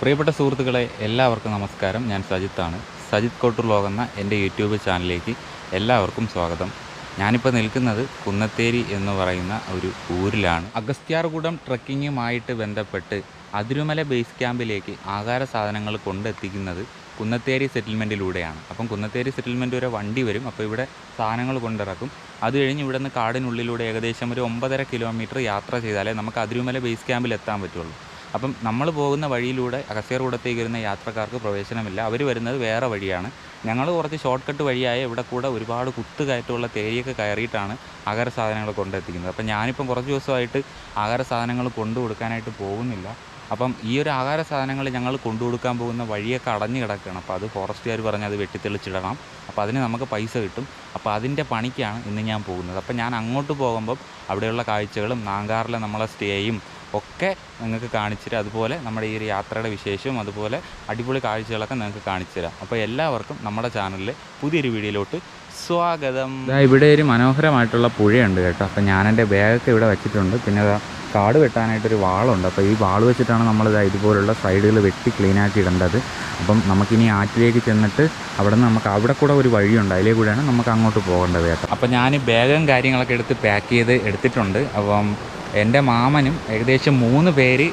പ്രിയപ്പെട്ട സുഹൃത്തുക്കളെ എല്ലാവർക്കും നമസ്കാരം. ഞാൻ സജിത്താണ്. സജിത് കോട്ടൂർ ലോകെന്ന എന്റെ യൂട്യൂബ് ചാനലിലേക്ക് എല്ലാവർക്കും സ്വാഗതം. ഞാനിപ്പോൾ നിൽക്കുന്നത് കുന്നത്തേരി എന്ന് പറയുന്ന ഒരു ഊരിലാണ്. അഗസ്ത്യാർകൂടം ട്രക്കിങ്ങുമായിട്ട് ബന്ധപ്പെട്ട് അതിരുമല ബേസ് ക്യാമ്പിലേക്ക് ആഹാര സാധനങ്ങൾ കൊണ്ടെത്തിക്കുന്നത് കുന്നത്തേരി സെറ്റിൽമെന്റിലൂടെയാണ്. അപ്പം കുന്നത്തേരി സെറ്റിൽമെന്റ് വരെ വണ്ടി വരും. അപ്പോൾ ഇവിടെ സാധനങ്ങൾ കൊണ്ടിറക്കും. അത് കഴിഞ്ഞ് ഇവിടെ നിന്ന് കാടിനുള്ളിലൂടെ ഏകദേശം ഒരു ഒമ്പതര കിലോമീറ്റർ യാത്ര ചെയ്താലേ നമുക്ക് അതിരുമല ബേസ് ക്യാമ്പിൽ എത്താൻ പറ്റുള്ളൂ. അപ്പം നമ്മൾ പോകുന്ന വഴിയിലൂടെ അഗസ്ത്യർകൂടത്തേക്ക് വരുന്ന യാത്രക്കാർക്ക് പ്രവേശനമില്ല. അവർ വരുന്നത് വേറെ വഴിയാണ്. ഞങ്ങൾ കുറച്ച് ഷോർട്ട് കട്ട് വഴിയായ ഇവിടെ കൂടെ ഒരുപാട് കുത്തുകയറ്റമുള്ള തേരിയൊക്കെ കയറിയിട്ടാണ് ആഹാര സാധനങ്ങൾ കൊണ്ടെത്തിക്കുന്നത്. അപ്പം ഞാനിപ്പം കുറച്ച് ദിവസമായിട്ട് ആഹാര സാധനങ്ങൾ കൊണ്ടു കൊടുക്കാനായിട്ട് പോകുന്നില്ല. അപ്പം ഈ ഒരു ആഹാര സാധനങ്ങൾ ഞങ്ങൾ കൊണ്ടു കൊടുക്കാൻ പോകുന്ന വഴിയൊക്കെ അടഞ്ഞു കിടക്കുകയാണ്. അപ്പോൾ അത് ഫോറസ്റ്റുകാർ പറഞ്ഞ് അത് വെട്ടിത്തെളിച്ചിടണം. അപ്പോൾ അതിന് നമുക്ക് പൈസ കിട്ടും. അപ്പോൾ അതിന്റെ പണിക്കാണ് ഇന്ന് ഞാൻ പോകുന്നത്. അപ്പോൾ ഞാൻ അങ്ങോട്ട് പോകുമ്പം അവിടെയുള്ള കാഴ്ചകളും നാങ്കാറിലെ നമ്മളെ സ്റ്റേയും ഒക്കെ നിങ്ങൾക്ക് കാണിച്ചു തരാം അതുപോലെ നമ്മുടെ ഈ ഒരു യാത്രയുടെ വിശേഷവും അതുപോലെ അടിപൊളി കാഴ്ചകളൊക്കെ നിങ്ങൾക്ക് കാണിച്ചു തരാം അപ്പോൾ എല്ലാവർക്കും നമ്മുടെ ചാനലിൽ പുതിയൊരു വീഡിയോയിലോട്ട് സ്വാഗതം. ഇവിടെ ഒരു മനോഹരമായിട്ടുള്ള പുഴയുണ്ട് കേട്ടോ. അപ്പോൾ ഞാൻ എന്റെ ബാഗൊക്കെ ഇവിടെ വെച്ചിട്ടുണ്ട്. പിന്നെ കാട് വെട്ടാനായിട്ടൊരു വാളുണ്ട്. അപ്പോൾ ഈ വാൾ വെച്ചിട്ടാണ് നമ്മൾ ഇതുപോലുള്ള സൈഡുകൾ വെട്ടി ക്ലീനാക്കി ഇടേണ്ടത്. അപ്പം നമുക്കിനി ആറ്റിലേക്ക് ചെന്നിട്ട് അവിടെ നമുക്ക് അവിടെ കൂടെ ഒരു വഴിയുണ്ട്. അതിലേ കൂടെയാണ് നമുക്ക് അങ്ങോട്ട് പോകേണ്ടത് കേട്ടോ. അപ്പോൾ ഞാൻ ബാഗും കാര്യങ്ങളൊക്കെ എടുത്ത് പാക്ക് ചെയ്ത് എടുത്തിട്ടുണ്ട്. അപ്പം എന്റെ മാമനും ഏകദേശം മൂന്ന് പേര്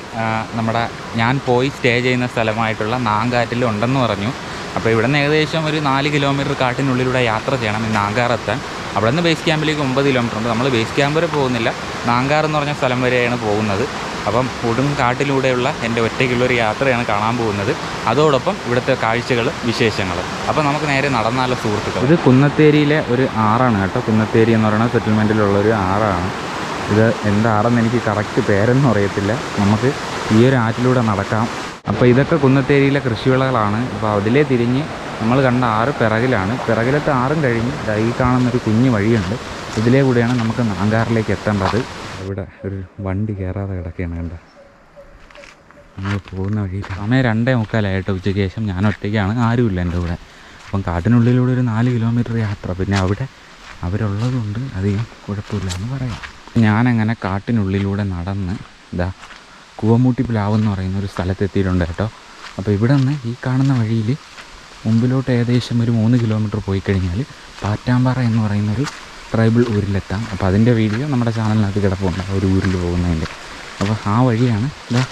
നമ്മുടെ ഞാൻ പോയി സ്റ്റേ ചെയ്യുന്ന സ്ഥലമായിട്ടുള്ള നാങ്കാറ്റിൽ ഉണ്ടെന്ന് പറഞ്ഞു. അപ്പോൾ ഇവിടെ നിന്ന് ഏകദേശം ഒരു നാല് കിലോമീറ്റർ കാട്ടിനുള്ളിലൂടെ യാത്ര ചെയ്യണം ഈ നാങ്കാറെത്താൻ അവിടെ നിന്ന് ബേസ് ക്യാമ്പിലേക്ക് ഒമ്പത് കിലോമീറ്റർ ഉണ്ട്. നമ്മൾ ബേസ് ക്യാമ്പ് വരെ പോകുന്നില്ല. നാങ്കാർ എന്ന് പറഞ്ഞ സ്ഥലം വരെയാണ് പോകുന്നത്. അപ്പം കൊടും കാട്ടിലൂടെയുള്ള എന്റെ ഒറ്റയ്ക്കുള്ളൊരു യാത്രയാണ് കാണാൻ പോകുന്നത്. അതോടൊപ്പം ഇവിടുത്തെ കാഴ്ചകൾ വിശേഷങ്ങൾ അപ്പോൾ നമുക്ക് നേരെ നടന്നാലോ സുഹൃത്തുക്കൾ ഇത് കുന്നത്തേരിയിലെ ഒരു ആറാണ് കേട്ടോ. കുന്നത്തേരി എന്ന് പറയുന്ന സെറ്റിൽമെന്റിലുള്ള ഒരു ആറാണ്. ഇത് എന്താണെന്ന് എനിക്ക് കറക്റ്റ് പേരൊന്നും അറിയത്തില്ല. നമുക്ക് ഈ ഒരു ആറ്റിലൂടെ നടക്കാം. അപ്പോൾ ഇതൊക്കെ കുന്നത്തേരിയിലെ കൃഷിവിളകളാണ്. അപ്പോൾ അതിലേ തിരിഞ്ഞ് നമ്മൾ കണ്ട ആറ് പിറകിലാണ്. പിറകിലത്തെ ആറും കഴിഞ്ഞ് ഈ കാണുന്നൊരു കുഞ്ഞു വഴിയുണ്ട്. ഇതിലേ കൂടെയാണ് നമുക്ക് നാങ്കാറിലേക്ക് എത്തേണ്ടത്. ഇവിടെ ഒരു വണ്ടി കയറാതെ കിടക്കുകയാണ് കണ്ട? നമ്മൾ പോകുന്ന വഴി സമയം രണ്ടേ മുക്കാലായിട്ട് ഉച്ചയ്ക്ക് ശേഷം ഞാൻ ഒറ്റയ്ക്കാണ്. ആരുമില്ല എന്റെ കൂടെ. അപ്പം കാട്ടിനുള്ളിലൂടെ ഒരു നാല് കിലോമീറ്റർ യാത്ര. പിന്നെ അവിടെ അവരുള്ളതുകൊണ്ട് അധികം കുഴപ്പമില്ല എന്ന് പറയാം. ഞാനങ്ങനെ കാട്ടിനുള്ളിലൂടെ നടന്ന് ഇതാ കൂവമൂട്ടി പ്ലാവ് എന്ന് പറയുന്ന ഒരു സ്ഥലത്തെത്തിയിട്ടുണ്ട് കേട്ടോ. അപ്പോൾ ഇവിടെ നിന്ന് ഈ കാണുന്ന വഴിയിൽ മുമ്പിലോട്ട് ഏകദേശം ഒരു മൂന്ന് കിലോമീറ്റർ പോയി കഴിഞ്ഞാൽ പാറ്റാമ്പാറ എന്ന് പറയുന്നൊരു ട്രൈബിൾ ഊരിലെത്താം. അപ്പോൾ അതിന്റെ വീഡിയോ നമ്മുടെ ചാനലിനകത്ത് കിടപ്പുണ്ട്. ഒരു ഊരിൽ പോകുന്നതിന്റെ. അപ്പോൾ ആ വഴിയാണ് ഇതാ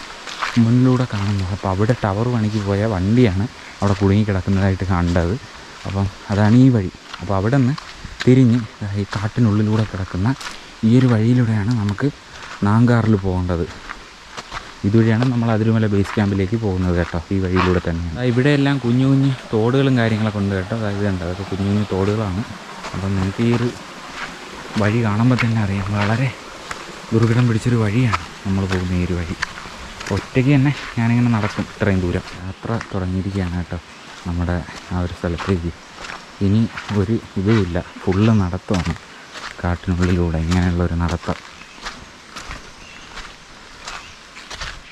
മുന്നിലൂടെ കാണുന്നത്. അപ്പോൾ അവിടെ ടവർ പണിക്ക് പോയ വണ്ടിയാണ് അവിടെ കുടുങ്ങി കിടക്കുന്നതായിട്ട് കണ്ടത്. അപ്പം അതാണ് ഈ വഴി. അപ്പോൾ അവിടെ നിന്ന് തിരിഞ്ഞ് ഈ കാട്ടിനുള്ളിലൂടെ കിടക്കുന്ന ഈ ഒരു വഴിയിലൂടെയാണ് നമുക്ക് നാങ്കാറിൽ പോകേണ്ടത്. ഇതുവഴിയാണ് നമ്മൾ അതിരുമല ബേസ് ക്യാമ്പിലേക്ക് പോകുന്നത് കേട്ടോ ഈ വഴിയിലൂടെ തന്നെയാണ്. ഇവിടെ ഇവിടെയെല്ലാം കുഞ്ഞു കുഞ്ഞു തോടുകളും കാര്യങ്ങളൊക്കെ ഉണ്ട് കേട്ടോ. അതായത് ഉണ്ട് അതൊക്കെ കുഞ്ഞു കുഞ്ഞു തോടുകളാണ്. അപ്പം നമുക്ക് ഈ ഒരു വഴി കാണുമ്പോൾ തന്നെ അറിയാം വളരെ ദുർഘടം പിടിച്ചൊരു വഴിയാണ് നമ്മൾ പോകുന്ന ഈ ഒരു വഴി. ഒറ്റയ്ക്ക് തന്നെ ഞാനിങ്ങനെ നടക്കും ഇത്രയും ദൂരം. യാത്ര തുടങ്ങിയിരിക്കുകയാണ് കേട്ടോ നമ്മുടെ ആ ഒരു സ്ഥലത്തേക്ക്. ഇനി ഒരു ഇതുമില്ല ഫുള്ള് നടത്തമാണ്. കാട്ടിനുള്ളിലൂടെ ഇങ്ങനെയുള്ള ഒരു നടത്തം.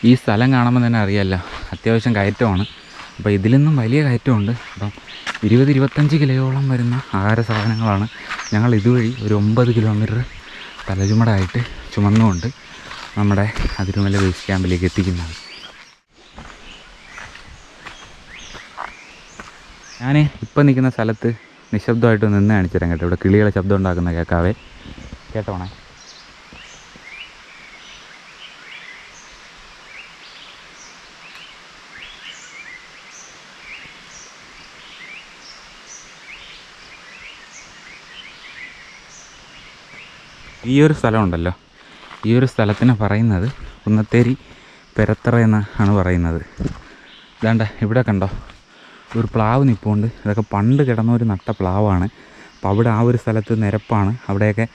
ഈ സ്ഥലം കാണുമ്പോൾ തന്നെ അറിയാമല്ല അത്യാവശ്യം കയറ്റമാണ്. അപ്പോൾ ഇതിൽ നിന്നും വലിയ കയറ്റമുണ്ട്. അപ്പം ഇരുപത് ഇരുപത്തഞ്ച് കിലോയോളം വരുന്ന ആഹാര സാധനങ്ങളാണ് ഞങ്ങൾ ഇതുവഴി ഒരു ഒമ്പത് കിലോമീറ്റർ തലചുമടായിട്ട് ചുമന്നുകൊണ്ട് നമ്മുടെ അതിരുമല ബേസ് ക്യാമ്പിലേക്ക് എത്തിക്കുന്നത്. ഞാൻ ഇപ്പം നിൽക്കുന്ന സ്ഥലത്ത് നിശബ്ദമായിട്ട് നിന്ന് കാണിച്ചു കേട്ടോ. ഇവിടെ കിളികളെ ശബ്ദം ഉണ്ടാക്കുന്ന കേൾക്കാവേ കേട്ടോണേ? ഈ ഒരു സ്ഥലമുണ്ടല്ലോ. ഈ ഒരു സ്ഥലത്തിന് പറയുന്നത് കുന്നത്തേരി പെരത്തറ എന്നാണ് പറയുന്നത്. ഇതാണ്ട ഇവിടെ കണ്ടോ? ഒരു പ്ലാവ് നിൽപ്പുണ്ട് ഇതൊക്കെ പണ്ട് കിടന്ന ഒരു നട്ട പ്ലാവാണ്. അപ്പോൾ അവിടെ ആ ഒരു സ്ഥലത്ത് നിരപ്പാണ്. അവിടെയൊക്കെ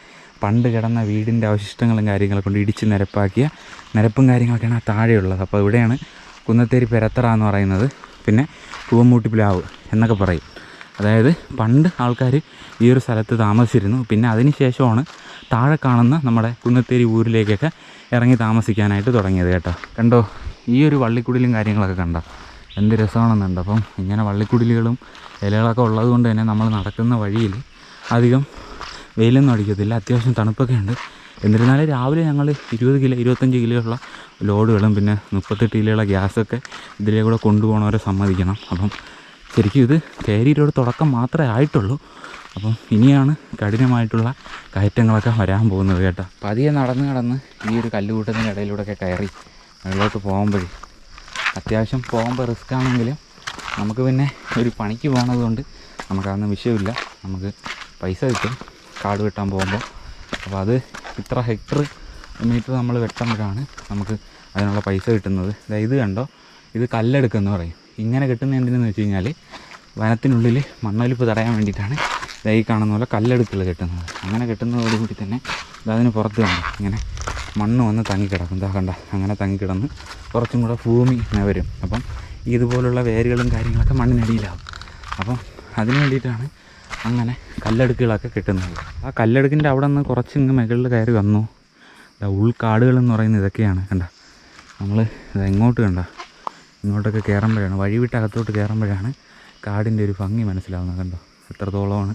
പണ്ട് കിടന്ന വീടിന്റെ അവശിഷ്ടങ്ങളും കാര്യങ്ങളൊക്കെ കൊണ്ട് ഇടിച്ച് നിരപ്പാക്കിയ നിരപ്പും കാര്യങ്ങളൊക്കെയാണ് ആ താഴെയുള്ളത്. അപ്പോൾ ഇവിടെയാണ് കുന്നത്തേരി പെരത്തറ എന്ന് പറയുന്നത്. പിന്നെ പൂവമ്മൂട്ടി പ്ലാവ് എന്നൊക്കെ പറയും. അതായത് പണ്ട് ആൾക്കാർ ഈ ഒരു സ്ഥലത്ത് താമസിച്ചിരുന്നു. പിന്നെ അതിന് ശേഷമാണ് താഴെ കാണുന്ന നമ്മുടെ കുന്നത്തേരി ഊരിലേക്കൊക്കെ ഇറങ്ങി താമസിക്കാനായിട്ട് തുടങ്ങിയത് കേട്ടോ. കണ്ടോ? ഈ ഒരു വള്ളിക്കുടിലും കാര്യങ്ങളൊക്കെ കണ്ടോ? എന്ത് രസമാണെന്നുണ്ട്. അപ്പം ഇങ്ങനെ വള്ളിക്കുടിലുകളും ഇലകളൊക്കെ ഉള്ളത് കൊണ്ട് തന്നെ നമ്മൾ നടക്കുന്ന വഴിയിൽ അധികം വെയിലൊന്നും അടിക്കത്തില്ല. അത്യാവശ്യം തണുപ്പൊക്കെ ഉണ്ട്. എന്നിരുന്നാലും രാവിലെ ഞങ്ങൾ ഇരുപത് കിലോ ഇരുപത്തഞ്ച് കിലോയുള്ള ലോഡുകളും പിന്നെ മുപ്പത്തെട്ട് കിലോയുള്ള ഗ്യാസൊക്കെ ഇതിലേ കൂടെ കൊണ്ടുപോകണവരെ സമ്മതിക്കണം. അപ്പം ശരിക്കും ഇത് ഒരു തുടക്കം മാത്രമേ ആയിട്ടുള്ളൂ. അപ്പം ഇനിയാണ് കഠിനമായിട്ടുള്ള കയറ്റങ്ങളൊക്കെ വരാൻ പോകുന്നത് കേട്ടോ. പതിയെ നടന്ന് കടന്ന് ഈ ഒരു കല്ലുകൂട്ടത്തിന്റെ ഇടയിലൂടെയൊക്കെ കയറി മുകളിലോട്ട് പോകുമ്പോഴേ അത്യാവശ്യം പോകുമ്പോൾ റിസ്ക് ആണെങ്കിലും നമുക്ക് പിന്നെ ഒരു പണിക്ക് പോകുന്നത് കൊണ്ട് നമുക്കതൊന്നും വിഷയമില്ല. നമുക്ക് പൈസ കിട്ടും. കാട് വെട്ടാൻ പോകുമ്പോൾ അപ്പോൾ അത് ഇത്ര ഹെക്ടർ മീറ്റർ നമ്മൾ വെട്ടുമ്പോഴാണ് നമുക്ക് അതിനുള്ള പൈസ കിട്ടുന്നത്. ഇത് കണ്ടോ? ഇത് കല്ലെടുക്കെന്ന് പറയും. ഇങ്ങനെ കിട്ടുന്ന എന്തിനെന്ന് വെച്ച് കഴിഞ്ഞാൽ വനത്തിനുള്ളിൽ മണ്ണൊലിപ്പ് തടയാൻ വേണ്ടിയിട്ടാണ് ഈ കാണുന്ന പോലെ കല്ലെടുക്കൽ കിട്ടുന്നത്. അങ്ങനെ കെട്ടുന്നതോടുകൂടി തന്നെ ദാ അതിന് പുറത്ത് കാണും ഇങ്ങനെ മണ്ണ് വന്ന് തങ്ങിക്കിടക്കും. ഇതാ കണ്ട അങ്ങനെ തങ്ങിക്കിടന്ന് കുറച്ചും കൂടെ ഭൂമി വരും. അപ്പം ഇതുപോലുള്ള വേരുകളും കാര്യങ്ങളൊക്കെ മണ്ണിനടിയിലാവും. അപ്പം അതിന് വേണ്ടിയിട്ടാണ് അങ്ങനെ കല്ലെടുക്കുകളൊക്കെ കിട്ടുന്നത്. ആ കല്ലെടുക്കിന്റെ അവിടെ നിന്ന് കുറച്ച് ഇങ്ങ് മുകളിൽ കയറി വന്നു. ഉൾക്കാടുകൾ എന്ന് പറയുന്നത് ഇതൊക്കെയാണ്. കണ്ട നമ്മൾ എങ്ങോട്ട് കണ്ട ഇങ്ങോട്ടൊക്കെ കയറുമ്പോഴാണ് വഴി വിട്ട് അകത്തോട്ട് കയറുമ്പോഴാണ് കാടിന്റെ ഒരു ഭംഗി മനസ്സിലാവുന്നത്. കണ്ടോ എത്രത്തോളമാണ്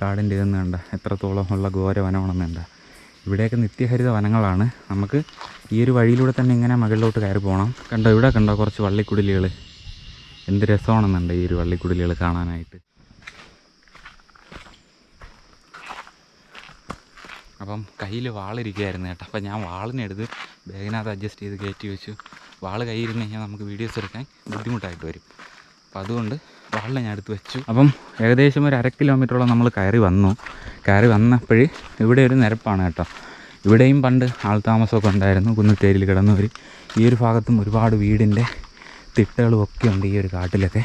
കാടിന്റെ ഇതെന്ന് കണ്ട എത്രത്തോളം ഉള്ള ഘോര വനമാണെന്ന് കണ്ട. ഇവിടെയൊക്കെ നിത്യഹരിത വനങ്ങളാണ്. നമുക്ക് ഈ ഒരു വഴിയിലൂടെ തന്നെ ഇങ്ങനെ മുകളിലോട്ട് കയറി പോകണം കണ്ടോ ഇവിടെ കണ്ടോ കുറച്ച് വള്ളിക്കുടിലുകൾ എന്ത് രസമാണെന്നുണ്ട് ഈ ഒരു വള്ളിക്കുടിലുകൾ കാണാനായിട്ട്. അപ്പം കയ്യിൽ വാളിരിക്കുകയായിരുന്നു കേട്ടോ. അപ്പം ഞാൻ വാളിനെടുത്ത് ബാഗിനകത്ത് അഡ്ജസ്റ്റ് ചെയ്ത് കയറ്റി വെച്ചു. വാൾ കയ്യിരുന്ന് കഴിഞ്ഞാൽ നമുക്ക് വീഡിയോസ് എടുക്കാൻ ബുദ്ധിമുട്ടായിട്ട് വരും. അപ്പം അതുകൊണ്ട് വാളിനെ ഞാൻ എടുത്ത് വെച്ചു. അപ്പം ഏകദേശം ഒരു അര കിലോമീറ്ററോളം നമ്മൾ കയറി വന്നു. കയറി വന്നപ്പോൾ ഇവിടെ ഒരു നിരപ്പാണ് കേട്ടോ. ഇവിടെയും പണ്ട് ആൾ താമസമൊക്കെ ഉണ്ടായിരുന്നു. കുന്നത്തേരിൽ കിടന്നവർ ഈ ഒരു ഭാഗത്തും ഒരുപാട് വീടിന്റെ തിട്ടകളും ഒക്കെ ഉണ്ട് ഈ ഒരു കാട്ടിലൊക്കെ.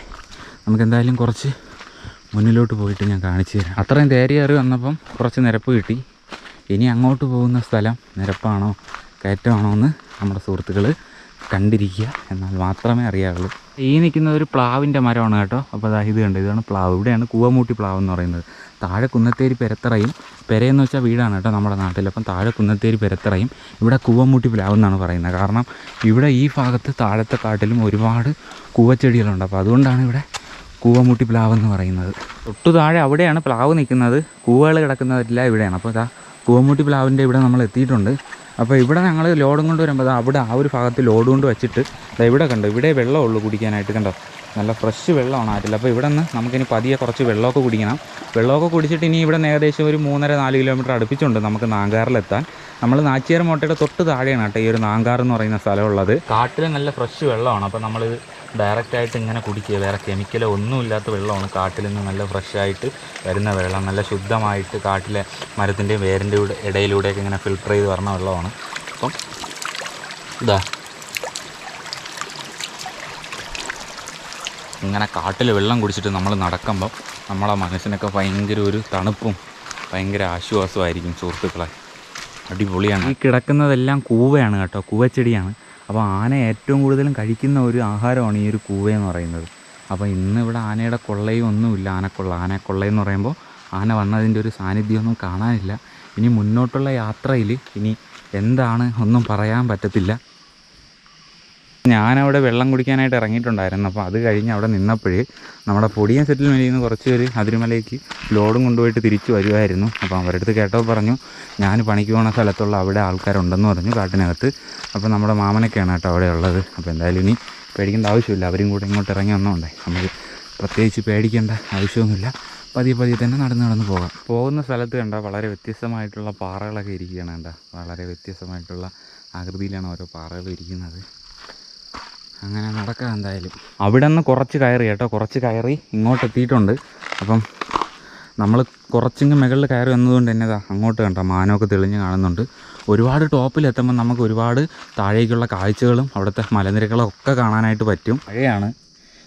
നമുക്ക് എന്തായാലും കുറച്ച് മുന്നിലോട്ട് പോയിട്ട് ഞാൻ കാണിച്ചു തരാം. അത്രയും തേരിയേറി വന്നപ്പം കുറച്ച് നിരപ്പ് കിട്ടി. ഇനി അങ്ങോട്ട് പോകുന്ന സ്ഥലം നിരപ്പാണോ കയറ്റമാണോ എന്ന് നമ്മുടെ സുഹൃത്തുക്കൾ കണ്ടിരിക്കുക എന്നാൽ മാത്രമേ അറിയാവുള്ളൂ. ഈ നിൽക്കുന്നത് ഒരു പ്ലാവിന്റെ മരമാണ് കേട്ടോ. അപ്പോൾ അതാ ഇത് കണ്ടോ? ഇതാണ് പ്ലാവ്. ഇവിടെയാണ് കൂവമൂട്ടി പ്ലാവ് എന്ന് പറയുന്നത്. താഴെ കുന്നത്തേരി പെരത്തറയും പെരയെന്ന് വെച്ചാൽ വീടാണ് കേട്ടോ നമ്മുടെ നാട്ടിൽ. അപ്പം താഴെ കുന്നത്തേരി പെരത്തറയും ഇവിടെ കൂവമൂട്ടി പ്ലാവ് എന്നാണ് പറയുന്നത്. കാരണം ഇവിടെ ഈ ഭാഗത്ത് താഴത്തെ കാട്ടിലും ഒരുപാട് കൂവച്ചെടികളുണ്ട്. അപ്പോൾ അതുകൊണ്ടാണ് ഇവിടെ കൂവമൂട്ടി പ്ലാവ് എന്ന് പറയുന്നത്. തൊട്ടു താഴെ അവിടെയാണ് പ്ലാവ് നിൽക്കുന്നത്. കൂവകൾ കിടക്കുന്നതെല്ലാം ഇവിടെയാണ്. അപ്പോൾ ഇതാ കൂവമൂട്ടി പ്ലാവിന്റെ ഇവിടെ നമ്മൾ എത്തിയിട്ടുണ്ട്. അപ്പോൾ ഇവിടെ ഞങ്ങൾ ലോഡും കൊണ്ട് വരുമ്പോൾ അവിടെ ആ ഒരു ഭാഗത്ത് ലോഡ് കൊണ്ട് വെച്ചിട്ട് ഇവിടെ കണ്ടോ? ഇവിടെ വെള്ളമുള്ളൂ കുടിക്കാനായിട്ട് കണ്ടോ? നല്ല ഫ്രഷ് വെള്ളമാണ് ആറ്റിൽ അപ്പോൾ ഇവിടെ നിന്ന് നമുക്കിനി പതിയെ കുറച്ച് വെള്ളമൊക്കെ കുടിക്കണം. വെള്ളമൊക്കെ കുടിച്ചിട്ട് ഇനി ഇവിടെ ഏകദേശം ഒരു മൂന്നര നാല് കിലോമീറ്റർ അടുപ്പിച്ചുണ്ട് നമുക്ക് നാങ്കാറിലെത്താൻ. നമ്മൾ നാച്ചിയാർ മോട്ടയുടെ തൊട്ട് താഴെയാണ് കേട്ടോ ഈ ഒരു നാങ്കാർ എന്ന് പറയുന്ന സ്ഥലമുള്ളത് കാട്ടിൽ നല്ല ഫ്രഷ് വെള്ളമാണ്. അപ്പോൾ നമ്മൾ ഡയറക്റ്റ് ആയിട്ട് ഇങ്ങനെ കുടിക്കുക. വേറെ കെമിക്കലോ ഒന്നുമില്ലാത്ത വെള്ളമാണ്. കാട്ടിൽ നിന്ന് നല്ല ഫ്രഷായിട്ട് വരുന്ന വെള്ളം. നല്ല ശുദ്ധമായിട്ട് കാട്ടിലെ മരത്തിന്റെയും വേരിന്റെ ഇടയിലൂടെയൊക്കെ ഇങ്ങനെ ഫിൽട്ടർ ചെയ്ത് വരുന്ന വെള്ളമാണ്. അപ്പം ഇതാ. ഇങ്ങനെ കാട്ടിൽ വെള്ളം കുടിച്ചിട്ട് നമ്മൾ നടക്കുമ്പോൾ നമ്മളെ മനസ്സിനൊക്കെ ഭയങ്കര ഒരു തണുപ്പും ഭയങ്കര ആശ്വാസമായിരിക്കും സുഹൃത്തുക്കളെ. അടിപൊളിയാണ്. ഈ കിടക്കുന്നതെല്ലാം കൂവയാണ് കേട്ടോ. കൂവച്ചെടിയാണ്. അപ്പോൾ ആന ഏറ്റവും കൂടുതലും കഴിക്കുന്ന ഒരു ആഹാരമാണ് ഈ ഒരു കൂവയെന്ന് പറയുന്നത്. അപ്പോൾ ഇന്ന് ഇവിടെ ആനയുടെ കൊള്ളയും ഒന്നുമില്ല. ആനക്കൊള്ള ആനക്കൊള്ളയെന്ന് പറയുമ്പോൾ ആന വന്നതിന്റെ ഒരു സാന്നിധ്യമൊന്നും കാണാനില്ല. ഇനി മുന്നോട്ടുള്ള യാത്രയിൽ ഇനി എന്താണ് ഒന്നും പറയാൻ പറ്റത്തില്ല. ഞാനവിടെ വെള്ളം കുടിക്കാനായിട്ട് ഇറങ്ങിയിട്ടുണ്ടായിരുന്നു. അപ്പോൾ അത് കഴിഞ്ഞ് അവിടെ നിന്നപ്പോഴേ നമ്മുടെ പൊടിയൻ സെറ്റിൽമെന്റിൽ നിന്ന് കുറച്ച് പേര് അതിരുമലയ്ക്ക് ലോഡും കൊണ്ടുപോയിട്ട് തിരിച്ചു വരുമായിരുന്നു അപ്പോൾ അവരുടെ അടുത്ത് കേട്ടോ പറഞ്ഞു ഞാൻ പണിക്ക് പോകുന്ന സ്ഥലത്തുള്ള അവിടെ ആൾക്കാരുണ്ടെന്ന് പറഞ്ഞു കാട്ടിനകത്ത്. അപ്പോൾ നമ്മുടെ മാമനൊക്കെയാണ് കേട്ടോ അവിടെ ഉള്ളത്. അപ്പോൾ എന്തായാലും ഇനി പേടിക്കേണ്ട ആവശ്യമില്ല. അവരും കൂടെ ഇങ്ങോട്ട് ഇറങ്ങി വന്നോണ്ടേ. നമുക്ക് പ്രത്യേകിച്ച് പേടിക്കേണ്ട ആവശ്യമൊന്നുമില്ല. പതിയെ പതിയെ തന്നെ നടന്ന് നടന്ന് പോകാം. പോകുന്ന സ്ഥലത്ത് കണ്ട വളരെ വ്യത്യസ്തമായിട്ടുള്ള പാറകളൊക്കെ ഇരിക്കുകയാണ് കണ്ട. വളരെ വ്യത്യസ്തമായിട്ടുള്ള ആകൃതിയിലാണ് ഓരോ പാറകൾ ഇരിക്കുന്നത്. അങ്ങനെ നടക്കാം എന്തായാലും. അവിടെ നിന്ന് കുറച്ച് കയറി കേട്ടോ. കുറച്ച് കയറി ഇങ്ങോട്ട് എത്തിയിട്ടുണ്ട് അപ്പം നമ്മൾ കുറച്ചിങ്ങ് മുകളിൽ കയറി വന്നതുകൊണ്ട് തന്നെ അങ്ങോട്ട് കണ്ടോ മാനമൊക്കെ തെളിഞ്ഞ് കാണുന്നുണ്ട്. ഒരുപാട് ടോപ്പിലെത്തുമ്പോൾ നമുക്ക് ഒരുപാട് താഴേക്കുള്ള കാഴ്ചകളും അവിടുത്തെ മലനിരകളും ഒക്കെ കാണാനായിട്ട് പറ്റും. മഴയാണ്.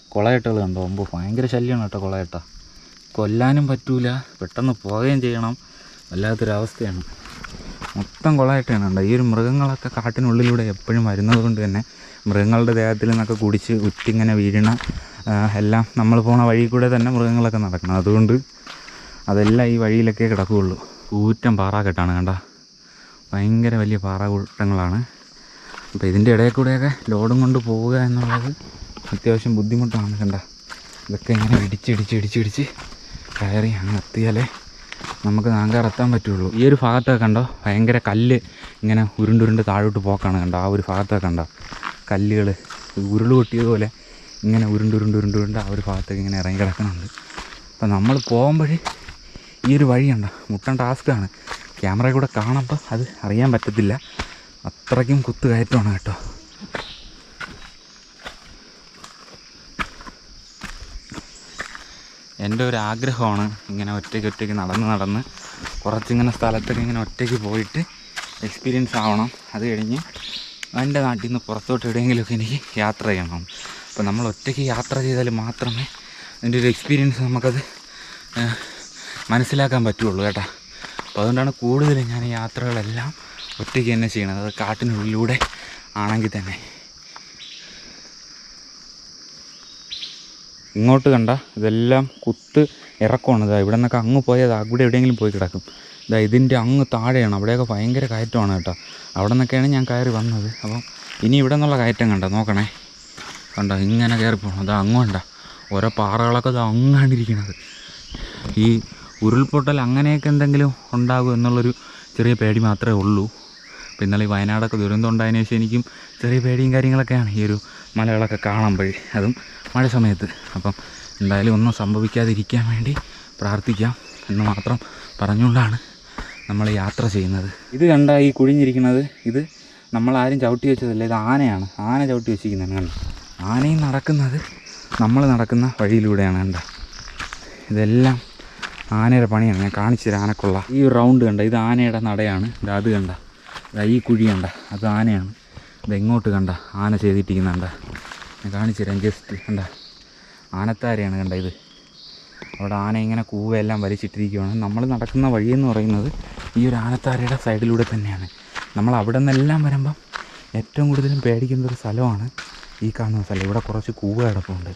കുളയട്ടകൾ കണ്ടോ? മുമ്പ് ഭയങ്കര ശല്യമാണ് കേട്ടോ കുളയട്ട. കൊല്ലാനും പറ്റൂല. പെട്ടെന്ന് പോവുകയും ചെയ്യണം. വല്ലാത്തൊരവസ്ഥയാണ്. മൊത്തം കുളമായിട്ടാണ് കണ്ടോ. ഈ ഒരു മൃഗങ്ങളൊക്കെ കാട്ടിനുള്ളിലൂടെ എപ്പോഴും വരുന്നത് കൊണ്ട് തന്നെ മൃഗങ്ങളുടെ ദേഹത്തിൽ നിന്നൊക്കെ കുടിച്ച് ഉറ്റിങ്ങനെ വീഴണ എല്ലാം നമ്മൾ പോണ വഴി കൂടെ തന്നെ മൃഗങ്ങളൊക്കെ നടക്കണം. അതുകൊണ്ട് അതെല്ലാം ഈ വഴിയിലൊക്കെ കിടക്കുകയുള്ളൂ. കൂറ്റൻ പാറാക്കെട്ടാണ് കണ്ട. ഭയങ്കര വലിയ പാറാകൂട്ടങ്ങളാണ്. അപ്പോൾ ഇതിന്റെ ഇടയിൽ കൂടെയൊക്കെ ലോഡും കൊണ്ട് പോവുക എന്നുള്ളത് അത്യാവശ്യം ബുദ്ധിമുട്ടാണ് കണ്ട. ഇതൊക്കെ ഇങ്ങനെ ഇടിച്ചിടിച്ച് ഇടിച്ചിടിച്ച് ഇടിച്ച് ഇടിച്ച് കയറി അങ്ങ് എത്തിയാലേ നമുക്ക് നാങ്കാർ എത്താൻ പറ്റുള്ളൂ. ഈ ഒരു ഭാഗത്തൊക്കെ കണ്ടോ? ഭയങ്കര കല്ല് ഇങ്ങനെ ഉരുണ്ടുരുണ്ട് താഴോട്ട് പോക്കാണ് കണ്ടോ. ആ ഒരു ഭാഗത്തൊക്കെ കണ്ട. കല്ലുകൾ ഉരുൾ പൊട്ടിയതുപോലെ ഇങ്ങനെ ഉരുണ്ട് ഉരുണ്ട് ഉരുണ്ട് ഉരുണ്ട് ആ ഒരു ഭാഗത്തേക്ക് ഇങ്ങനെ ഇറങ്ങി കിടക്കുന്നുണ്ട്. അപ്പം നമ്മൾ പോകുമ്പോൾ ഈ ഒരു വഴിയുണ്ട മുട്ടൻ ടാസ്ക്കാണ് ക്യാമറ കൂടെ കാണുമ്പോൾ അത് അറിയാൻ പറ്റത്തില്ല. അത്രയ്ക്കും കുത്തു കയറ്റമാണ് കേട്ടോ. എന്റെ ഒരു ആഗ്രഹമാണ് ഇങ്ങനെ ഒറ്റയ്ക്ക് ഒറ്റയ്ക്ക് നടന്ന് നടന്ന് കുറച്ചിങ്ങനെ സ്ഥലത്തൊക്കെ ഇങ്ങനെ ഒറ്റയ്ക്ക് പോയിട്ട് എക്സ്പീരിയൻസ് ആവണം. അത് കഴിഞ്ഞ് എന്റെ നാട്ടിൽ നിന്ന് പുറത്തോട്ട് എവിടെയെങ്കിലുമൊക്കെ എനിക്ക് യാത്ര ചെയ്യണം. അപ്പോൾ നമ്മൾ ഒറ്റയ്ക്ക് യാത്ര ചെയ്താൽ മാത്രമേ അതിന്റെ ഒരു എക്സ്പീരിയൻസ് നമുക്കത് മനസ്സിലാക്കാൻ പറ്റുള്ളൂ കേട്ടോ. അപ്പോൾ അതുകൊണ്ടാണ് കൂടുതലും ഞാൻ യാത്രകളെല്ലാം ഒറ്റയ്ക്ക് തന്നെ ചെയ്യണത്. അത് കാട്ടിനുള്ളിലൂടെ ആണെങ്കിൽ തന്നെ. ഇങ്ങോട്ട് കണ്ട ഇതെല്ലാം കുത്ത് ഇറക്കമാണ്. ഇതാ ഇവിടെ നിന്നൊക്കെ അങ്ങ് പോയാൽ അത് അവിടെ എവിടെയെങ്കിലും പോയി കിടക്കും. ഇതാ ഇതിന്റെ അങ്ങ് താഴെയാണ്. അവിടെയൊക്കെ ഭയങ്കര കയറ്റമാണ് കേട്ടോ. അവിടെ നിന്നൊക്കെയാണ് ഞാൻ കയറി വന്നത്. അപ്പം ഇനി ഇവിടെ നിന്നുള്ള കയറ്റം കണ്ട? നോക്കണേ. കണ്ടോ? ഇങ്ങനെ കയറി പോകണം അതാ അങ്ങോണ്ട ഓരോ പാറകളൊക്കെ അത് ഇരിക്കുന്നത് ഈ ഉരുൾപൊട്ടൽ അങ്ങനെയൊക്കെ എന്തെങ്കിലും ഉണ്ടാകും എന്നുള്ളൊരു ചെറിയ പേടി മാത്രമേ ഉള്ളൂ. അപ്പോൾ ഇന്നലെ വയനാടൊക്കെ ദുരന്തം ഉണ്ടായതിനു ശേഷം എനിക്കും ചെറിയ പേടിയും കാര്യങ്ങളൊക്കെയാണ് ഈ ഒരു മലകളൊക്കെ കാണുമ്പോഴേ അതും മഴ സമയത്ത്. അപ്പം എന്തായാലും ഒന്നും സംഭവിക്കാതിരിക്കാൻ വേണ്ടി പ്രാർത്ഥിക്കാം എന്ന് മാത്രം പറഞ്ഞുകൊണ്ടാണ് നമ്മൾ യാത്ര ചെയ്യുന്നത്. ഇത് കണ്ട ഈ കുഴിഞ്ഞിരിക്കുന്നത്? ഇത് നമ്മളാരും ചവിട്ടി വെച്ചതല്ല ഇത് ആനയാണ്. ആന ചവിട്ടി വെച്ചിരിക്കുന്നതാണ് കണ്ടോ? ആനയും നടക്കുന്നത് നമ്മൾ നടക്കുന്ന വഴിയിലൂടെയാണ് കണ്ട? ഇതെല്ലാം ആനയുടെ പണിയാണ്. ഞാൻ കാണിച്ചു തരാം ആനക്കുള്ള ഈ റൗണ്ട് കണ്ട? ഇത് ആനയുടെ നടയാണ്. ഇത് അത് കണ്ട? ഈ കുഴി കണ്ട അത് ആനയാണ്. ഇത് എങ്ങോട്ട് കണ്ട ആന ചെയ്തിട്ടിരിക്കുന്ന കണ്ട. ഞാൻ കാണിച്ചു തരാം ജസ്റ്റ് കണ്ട. ആനത്താരയാണ് കണ്ട ഇത്. അവിടെ ആന ഇങ്ങനെ കൂവെല്ലാം വലിച്ചിട്ടിരിക്കുകയാണ് നമ്മൾ നടക്കുന്ന വഴിയെന്ന് പറയുന്നത് ഈ ഒരു ആനത്താരയുടെ സൈഡിലൂടെ തന്നെയാണ്. നമ്മൾ അവിടെ നിന്നെല്ലാം വരുമ്പം ഏറ്റവും കൂടുതലും പേടിക്കുന്ന ഒരു സ്ഥലമാണ് ഈ കാണുന്ന സ്ഥലം. ഇവിടെ കുറച്ച് കൂവ കിടപ്പുണ്ട്.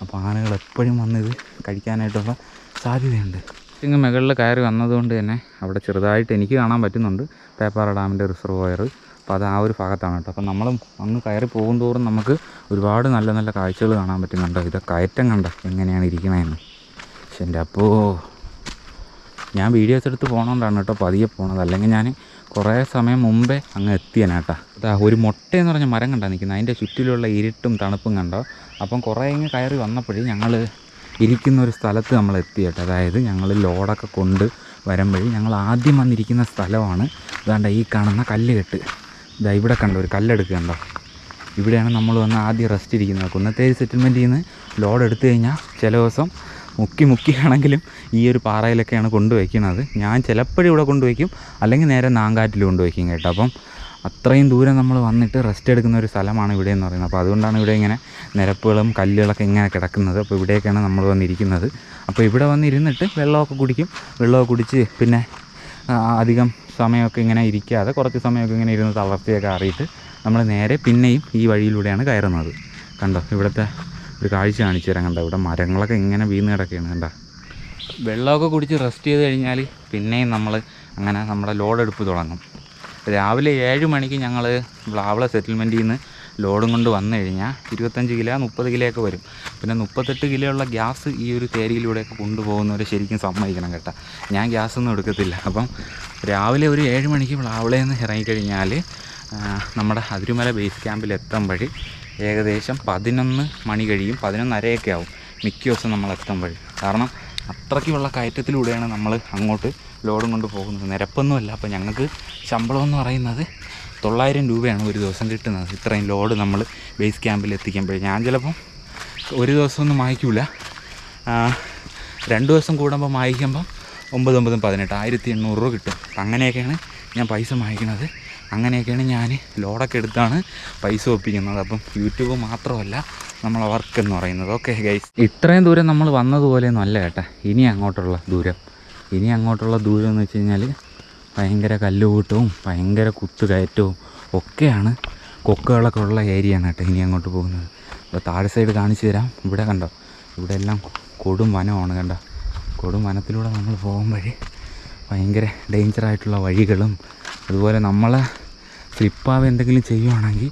അപ്പോൾ ആനകൾ എപ്പോഴും വന്നിത് കഴിക്കാനായിട്ടുള്ള സാധ്യതയുണ്ട്. ഇങ്ങ് മുകളിൽ കയറി വന്നതുകൊണ്ട് തന്നെ അവിടെ ചെറുതായിട്ട് എനിക്ക് കാണാൻ പറ്റുന്നുണ്ട്. പേപ്പാറ ഡാമിന്റെ റിസർവോയർ. അപ്പോൾ അത് ആ ഒരു ഭാഗത്താണ് കേട്ടോ. അപ്പോൾ നമ്മൾ അങ്ങ് കയറി പോകും തോറും നമുക്ക് ഒരുപാട് നല്ല നല്ല കാഴ്ചകൾ കാണാൻ പറ്റുന്നുണ്ട്. ഇത് കയറ്റം കണ്ട? എങ്ങനെയാണ് ഇരിക്കണതെന്ന് പക്ഷെ എന്റെ അപ്പോൾ ഞാൻ വീഡിയോസ് എടുത്ത് പോകണോണ്ടാണ് കേട്ടോ പതിയെ പോണത്. അല്ലെങ്കിൽ ഞാൻ കുറേ സമയം മുമ്പേ അങ്ങ് എത്തിയാണ് കേട്ടോ. അതാ ഒരു മുട്ടയെന്ന് പറഞ്ഞ മരം കണ്ടാൽ നിൽക്കുന്നത്. അതിന്റെ ചുറ്റിലുള്ള ഇരുട്ടും തണുപ്പും കണ്ടോ? അപ്പം കുറേ ഇങ്ങ് കയറി വന്നപ്പോഴേ ഞങ്ങൾ ഇരിക്കുന്ന ഒരു സ്ഥലത്ത് നമ്മൾ എത്തിയിട്ട് അതായത് ഞങ്ങൾ ലോഡൊക്കെ കൊണ്ട് വരുമ്പോഴേ ഞങ്ങൾ ആദ്യം വന്നിരിക്കുന്ന സ്ഥലമാണ്. ഇതാണ്ട ഈ കാണുന്ന കല്ലുകെട്ട്. ഇതാ ഇവിടെ കണ്ടോ ഒരു കല്ലെടുക്കുക കണ്ടോ? ഇവിടെയാണ് നമ്മൾ വന്ന് ആദ്യം റെസ്റ്റ് ഇരിക്കുന്നത്. കുന്നത്തേരി സെറ്റിൽമെന്റിൽ നിന്ന് ലോഡ് എടുത്തു കഴിഞ്ഞാൽ ചില ദിവസം മുക്കി മുക്കിയാണെങ്കിലും ഈ ഒരു പാറയിലൊക്കെയാണ് കൊണ്ടുവയ്ക്കുന്നത് ഞാൻ ചിലപ്പോഴും ഇവിടെ കൊണ്ടുവയ്ക്കും അല്ലെങ്കിൽ നേരെ നാങ്കാറ്റിൽ കൊണ്ടുവയ്ക്കും കേട്ടോ. അപ്പം അത്രയും ദൂരം നമ്മൾ വന്നിട്ട് റെസ്റ്റ് എടുക്കുന്ന ഒരു സ്ഥലമാണ് ഇവിടെ എന്ന് പറയുന്നത്. അപ്പോൾ അതുകൊണ്ടാണ് ഇവിടെ ഇങ്ങനെ നിരപ്പുകളും കല്ലുകളൊക്കെ ഇങ്ങനെ കിടക്കുന്നത്. അപ്പോൾ ഇവിടെയൊക്കെയാണ് നമ്മൾ വന്നിരിക്കുന്നത്. അപ്പോൾ ഇവിടെ വന്നിരുന്നിട്ട് വെള്ളമൊക്കെ കുടിക്കും. വെള്ളമൊക്കെ കുടിച്ച് പിന്നെ അധികം സമയമൊക്കെ ഇങ്ങനെ ഇരിക്കാതെ കുറച്ച് സമയമൊക്കെ ഇങ്ങനെ ഇരുന്ന് തളർച്ചയൊക്കെ അറിയിട്ട് നമ്മൾ നേരെ പിന്നെയും ഈ വഴിയിലൂടെയാണ് കയറുന്നത്. കണ്ടോ? ഇവിടുത്തെ ഒരു കാഴ്ച കാണിച്ചു തരാം. കണ്ടോ? ഇവിടെ മരങ്ങളൊക്കെ ഇങ്ങനെ വീണ് കിടക്കുകയാണ്. കണ്ടോ? വെള്ളമൊക്കെ കുടിച്ച് റെസ്റ്റ് ചെയ്ത് കഴിഞ്ഞാൽ പിന്നെയും നമ്മൾ അങ്ങനെ നമ്മുടെ ലോഡെടുപ്പ് തുടങ്ങും. രാവിലെ ഏഴ് മണിക്ക് ഞങ്ങൾ വ്ളാവള സെറ്റിൽമെന്റിൽ നിന്ന് ലോഡും കൊണ്ട് വന്നു കഴിഞ്ഞാൽ ഇരുപത്തഞ്ച് കിലോ മുപ്പത് കിലോ ഒക്കെ വരും. പിന്നെ മുപ്പത്തെട്ട് കിലോ ഉള്ള ഗ്യാസ് ഈ ഒരു തേരിയിലൂടെയൊക്കെ കൊണ്ടുപോകുന്നവരെ ശരിക്കും സമ്മതിക്കണം കേട്ടോ. ഞാൻ ഗ്യാസ് ഒന്നും എടുക്കത്തില്ല. അപ്പം രാവിലെ ഒരു ഏഴ് മണിക്ക് വ്ളാവളയിൽ നിന്ന് ഇറങ്ങിക്കഴിഞ്ഞാൽ നമ്മുടെ അതിരുമല ബേസ് ക്യാമ്പിൽ എത്തുമ്പോൾ ഏകദേശം പതിനൊന്ന് മണി കഴിയും. പതിനൊന്നരയൊക്കെ ആവും. മിക്ക ദിവസം നമ്മൾ വഴി കാരണം അത്രയ്ക്കുള്ള കയറ്റത്തിലൂടെയാണ് നമ്മൾ അങ്ങോട്ട് ലോഡും കൊണ്ട് പോകുന്നത്. നിരപ്പൊന്നുമല്ല. അപ്പോൾ ഞങ്ങൾക്ക് ശമ്പളം എന്ന് പറയുന്നത് തൊള്ളായിരം രൂപയാണ് ഒരു ദിവസം കിട്ടുന്നത്. ഇത്രയും ലോഡ് നമ്മൾ ബേസ് ക്യാമ്പിൽ എത്തിക്കുമ്പോൾ ഞാൻ ചിലപ്പം ഒരു ദിവസമൊന്നും വായിക്കൂല രണ്ട് ദിവസം കൂടുമ്പോൾ വാങ്ങിക്കുമ്പം ഒമ്പത് ഒമ്പതും പതിനെട്ട്. ആയിരത്തി എണ്ണൂറ് രൂപ കിട്ടും. അങ്ങനെയൊക്കെയാണ് ഞാൻ പൈസ വാങ്ങിക്കുന്നത് അങ്ങനെയൊക്കെയാണ് ഞാൻ ലോഡൊക്കെ എടുത്താണ് പൈസ ഒപ്പിക്കുന്നത്. അപ്പം യൂട്യൂബ് മാത്രമല്ല നമ്മളെ വർക്ക് എന്ന് പറയുന്നത്. ഓക്കെ ഗൈസ് ഇത്രയും ദൂരം നമ്മൾ വന്നതുപോലെയൊന്നും അല്ല കേട്ടാ. ഇനി അങ്ങോട്ടുള്ള ദൂരം. ഇനി അങ്ങോട്ടുള്ള ദൂരം എന്ന് വെച്ച് കഴിഞ്ഞാൽ ഭയങ്കര കല്ലുകൂട്ടവും ഭയങ്കര കുത്തുകയറ്റവും ഒക്കെയാണ് കൊക്കുകളൊക്കെ ഉള്ള ഏരിയയാണ് കേട്ടോ ഇനി അങ്ങോട്ട് പോകുന്നത്. അപ്പോൾ താഴെ സൈഡ് കാണിച്ചു തരാം. ഇവിടെ കണ്ടോ? ഇവിടെ എല്ലാം കൊടും വനമാണ് കണ്ടോ. കൊടും വനത്തിലൂടെ നമ്മൾ പോകുമ്പോഴേ ഭയങ്കര ഡേഞ്ചറായിട്ടുള്ള വഴികളും അതുപോലെ നമ്മളെ സ്ലിപ്പാവ് എന്തെങ്കിലും ചെയ്യുവാണെങ്കിൽ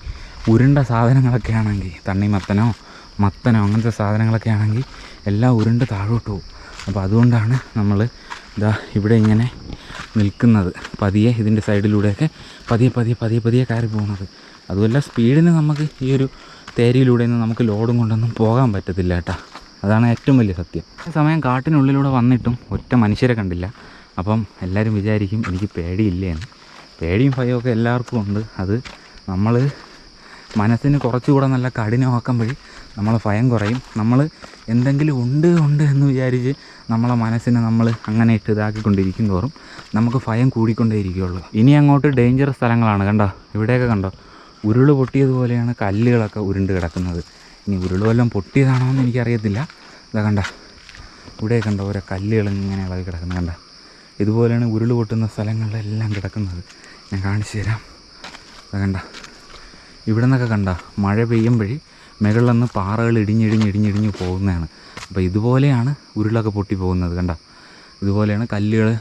ഉരുണ്ട സാധനങ്ങളൊക്കെ ആണെങ്കിൽ തണ്ണിമത്തനോ മത്തനോ അങ്ങനത്തെ സാധനങ്ങളൊക്കെ ആണെങ്കിൽ എല്ലാം ഉരുണ്ട് താഴോട്ട് പോകും. അപ്പോൾ അതുകൊണ്ടാണ് നമ്മൾ ഇതാ ഇവിടെ ഇങ്ങനെ നിൽക്കുന്നത്. പതിയെ ഇതിന്റെ സൈഡിലൂടെയൊക്കെ പതിയെ പതിയെ പതിയെ പതിയെ കയറി പോകുന്നത്. അതുമല്ല സ്പീഡിന് നമുക്ക് ഈ ഒരു തേരിയിലൂടെയൊന്നും നമുക്ക് ലോഡും കൊണ്ടൊന്നും പോകാൻ പറ്റത്തില്ല കേട്ടോ. അതാണ് ഏറ്റവും വലിയ സത്യം. സമയം കാട്ടിനുള്ളിലൂടെ വന്നിട്ടും ഒറ്റ മനുഷ്യരെ കണ്ടില്ല. അപ്പം എല്ലാവരും വിചാരിക്കും എനിക്ക് പേടിയില്ലേന്ന്. പേടിയും ഭയമൊക്കെ എല്ലാവർക്കും ഉണ്ട്. അത് നമ്മൾ മനസ്സിന് കുറച്ചുകൂടെ നല്ല കഠിനമാക്കം വഴി നമ്മൾ ഭയം കുറയും. നമ്മൾ എന്തെങ്കിലും ഉണ്ട് ഉണ്ട് എന്ന് വിചാരിച്ച് നമ്മളെ മനസ്സിനെ നമ്മൾ അങ്ങനെ ഇട്ട് ഇതാക്കിക്കൊണ്ടിരിക്കും തോറും നമുക്ക് ഭയം കൂടിക്കൊണ്ടേയിരിക്കുകയുള്ളൂ ഇനി അങ്ങോട്ട് ഡേഞ്ചറസ് സ്ഥലങ്ങളാണ്. കണ്ടോ? ഇവിടെയൊക്കെ കണ്ടോ? ഉരുൾ പൊട്ടിയതുപോലെയാണ് കല്ലുകളൊക്കെ ഉരുണ്ട് കിടക്കുന്നത്. ഇനി ഉരുൾ വല്ലതും പൊട്ടിയതാണോ എന്ന് എനിക്കറിയത്തില്ല. ഇതാ കണ്ട? ഇവിടെ കണ്ടോ? ഓരോ കല്ലുകൾ ഇങ്ങനെ ഇളകി കിടക്കുന്നത് കണ്ട? ഇതുപോലെയാണ് ഉരുൾ പൊട്ടുന്ന സ്ഥലങ്ങളിലെല്ലാം കിടക്കുന്നത്. ഞാൻ കാണിച്ചു തരാം. അത് കണ്ട. ഇവിടെ നിന്നൊക്കെ കണ്ട. മഴ പെയ്യുമ്പോഴേ മുകളിൽ നിന്ന് പാറകൾ ഇടിഞ്ഞിടിഞ്ഞ് ഇടിഞ്ഞിടിഞ്ഞ് പോകുന്നതാണ്. അപ്പോൾ ഇതുപോലെയാണ് ഉരുളൊക്കെ പൊട്ടി പോകുന്നത്. കണ്ട. ഇതുപോലെയാണ് കല്ലുകൾ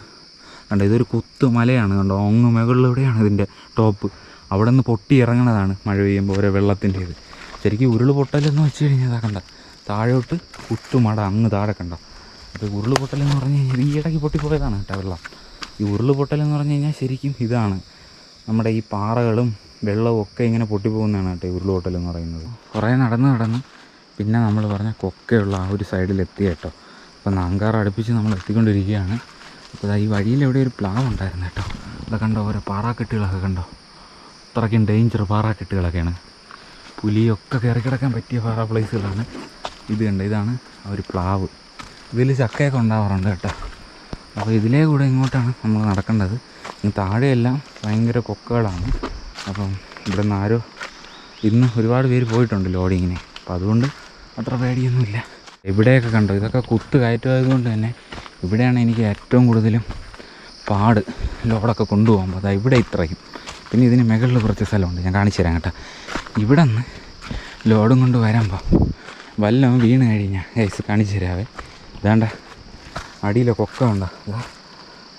കണ്ട ഇതൊരു കുത്തു മലയാണ്. കണ്ടോ അങ്ങ് മുകളിലൂടെയാണ് ഇതിന്റെ ടോപ്പ്. അവിടെ നിന്ന് പൊട്ടി ഇറങ്ങണതാണ് മഴ പെയ്യുമ്പോൾ ഓരോ വെള്ളത്തിന്റെ ഇത് ശരിക്കും ഉരുൾ പൊട്ടലെന്ന് വെച്ച് കഴിഞ്ഞാൽ കണ്ട. താഴോട്ട് കുത്തുമട അങ്ങ് താഴെ കണ്ട. അപ്പോൾ ഉരുൾ പൊട്ടലെന്ന് പറഞ്ഞു കഴിഞ്ഞാൽ ഈ ഇടയ്ക്ക് പൊട്ടിപ്പോയതാണ് കേട്ടോ വെള്ളം. ഈ ഉരുൾ പൊട്ടലെന്ന് പറഞ്ഞു കഴിഞ്ഞാൽ ശരിക്കും ഇതാണ്. നമ്മുടെ ഈ പാറകളും വെള്ളവും ഒക്കെ ഇങ്ങനെ പൊട്ടിപ്പോകുന്നതാണ് കേട്ടോ ഈ ഉരുളുപൊട്ടൽ എന്ന് പറയുന്നത്. കുറേ നടന്ന് നടന്ന് പിന്നെ നമ്മൾ പറഞ്ഞ കൊക്കയുള്ള ആ ഒരു സൈഡിൽ എത്തി കേട്ടോ. അപ്പോൾ നാങ്കാർ അടുപ്പിച്ച് നമ്മൾ എത്തിക്കൊണ്ടിരിക്കുകയാണ്. അപ്പോൾ ഈ വഴിയിൽ എവിടെ ഒരു പ്ലാവ് ഉണ്ടായിരുന്നു കേട്ടോ. അത് കണ്ടോ ഓരോ പാറാക്കെട്ടുകളൊക്കെ കണ്ടോ? അത്രയ്ക്കും ഡേഞ്ചർ പാറാക്കെട്ടുകളൊക്കെയാണ്. പുലിയൊക്കെ കയറി കിടക്കാൻ പറ്റിയ പാറ പ്ലേസുകളാണ് ഇത് കണ്ടോ? ഇതാണ് ആ ഒരു പ്ലാവ്. ഇതിൽ ചക്കയൊക്കെ ഉണ്ടാവാറുണ്ട് കേട്ടോ. അപ്പോൾ ഇതിലേ കൂടെ ഇങ്ങോട്ടാണ് നമ്മൾ നടക്കേണ്ടത്. താഴെയെല്ലാം ഭയങ്കര കൊക്കകളാണ്. അപ്പം ഇവിടെ നിന്ന് ആരോ ഇന്ന് ഒരുപാട് പേര് പോയിട്ടുണ്ട് ലോഡിങ്ങിന്. അപ്പോൾ അതുകൊണ്ട് അത്ര പേടിയൊന്നുമില്ല. ഇവിടെയൊക്കെ കണ്ടോ? ഇതൊക്കെ കുത്ത് കയറ്റമായതുകൊണ്ട് തന്നെ ഇവിടെയാണ് എനിക്ക് ഏറ്റവും കൂടുതലും പാട് ലോഡൊക്കെ കൊണ്ടുപോകുമ്പോൾ അതാ ഇവിടെ ഇത്രയും. പിന്നെ ഇതിന് മുകളിൽ കുറച്ച് സ്ഥലമുണ്ട്. ഞാൻ കാണിച്ചു തരാം കേട്ടോ. ഇവിടെ നിന്ന് ലോഡും കൊണ്ട് വരുമ്പോൾ വല്ലതും വീണ് കഴിഞ്ഞാൽ ഗൈസ് കാണിച്ചു തരാവേ. ഇതാണ്ട. അടിയിലെ കൊക്ക ഉണ്ടോ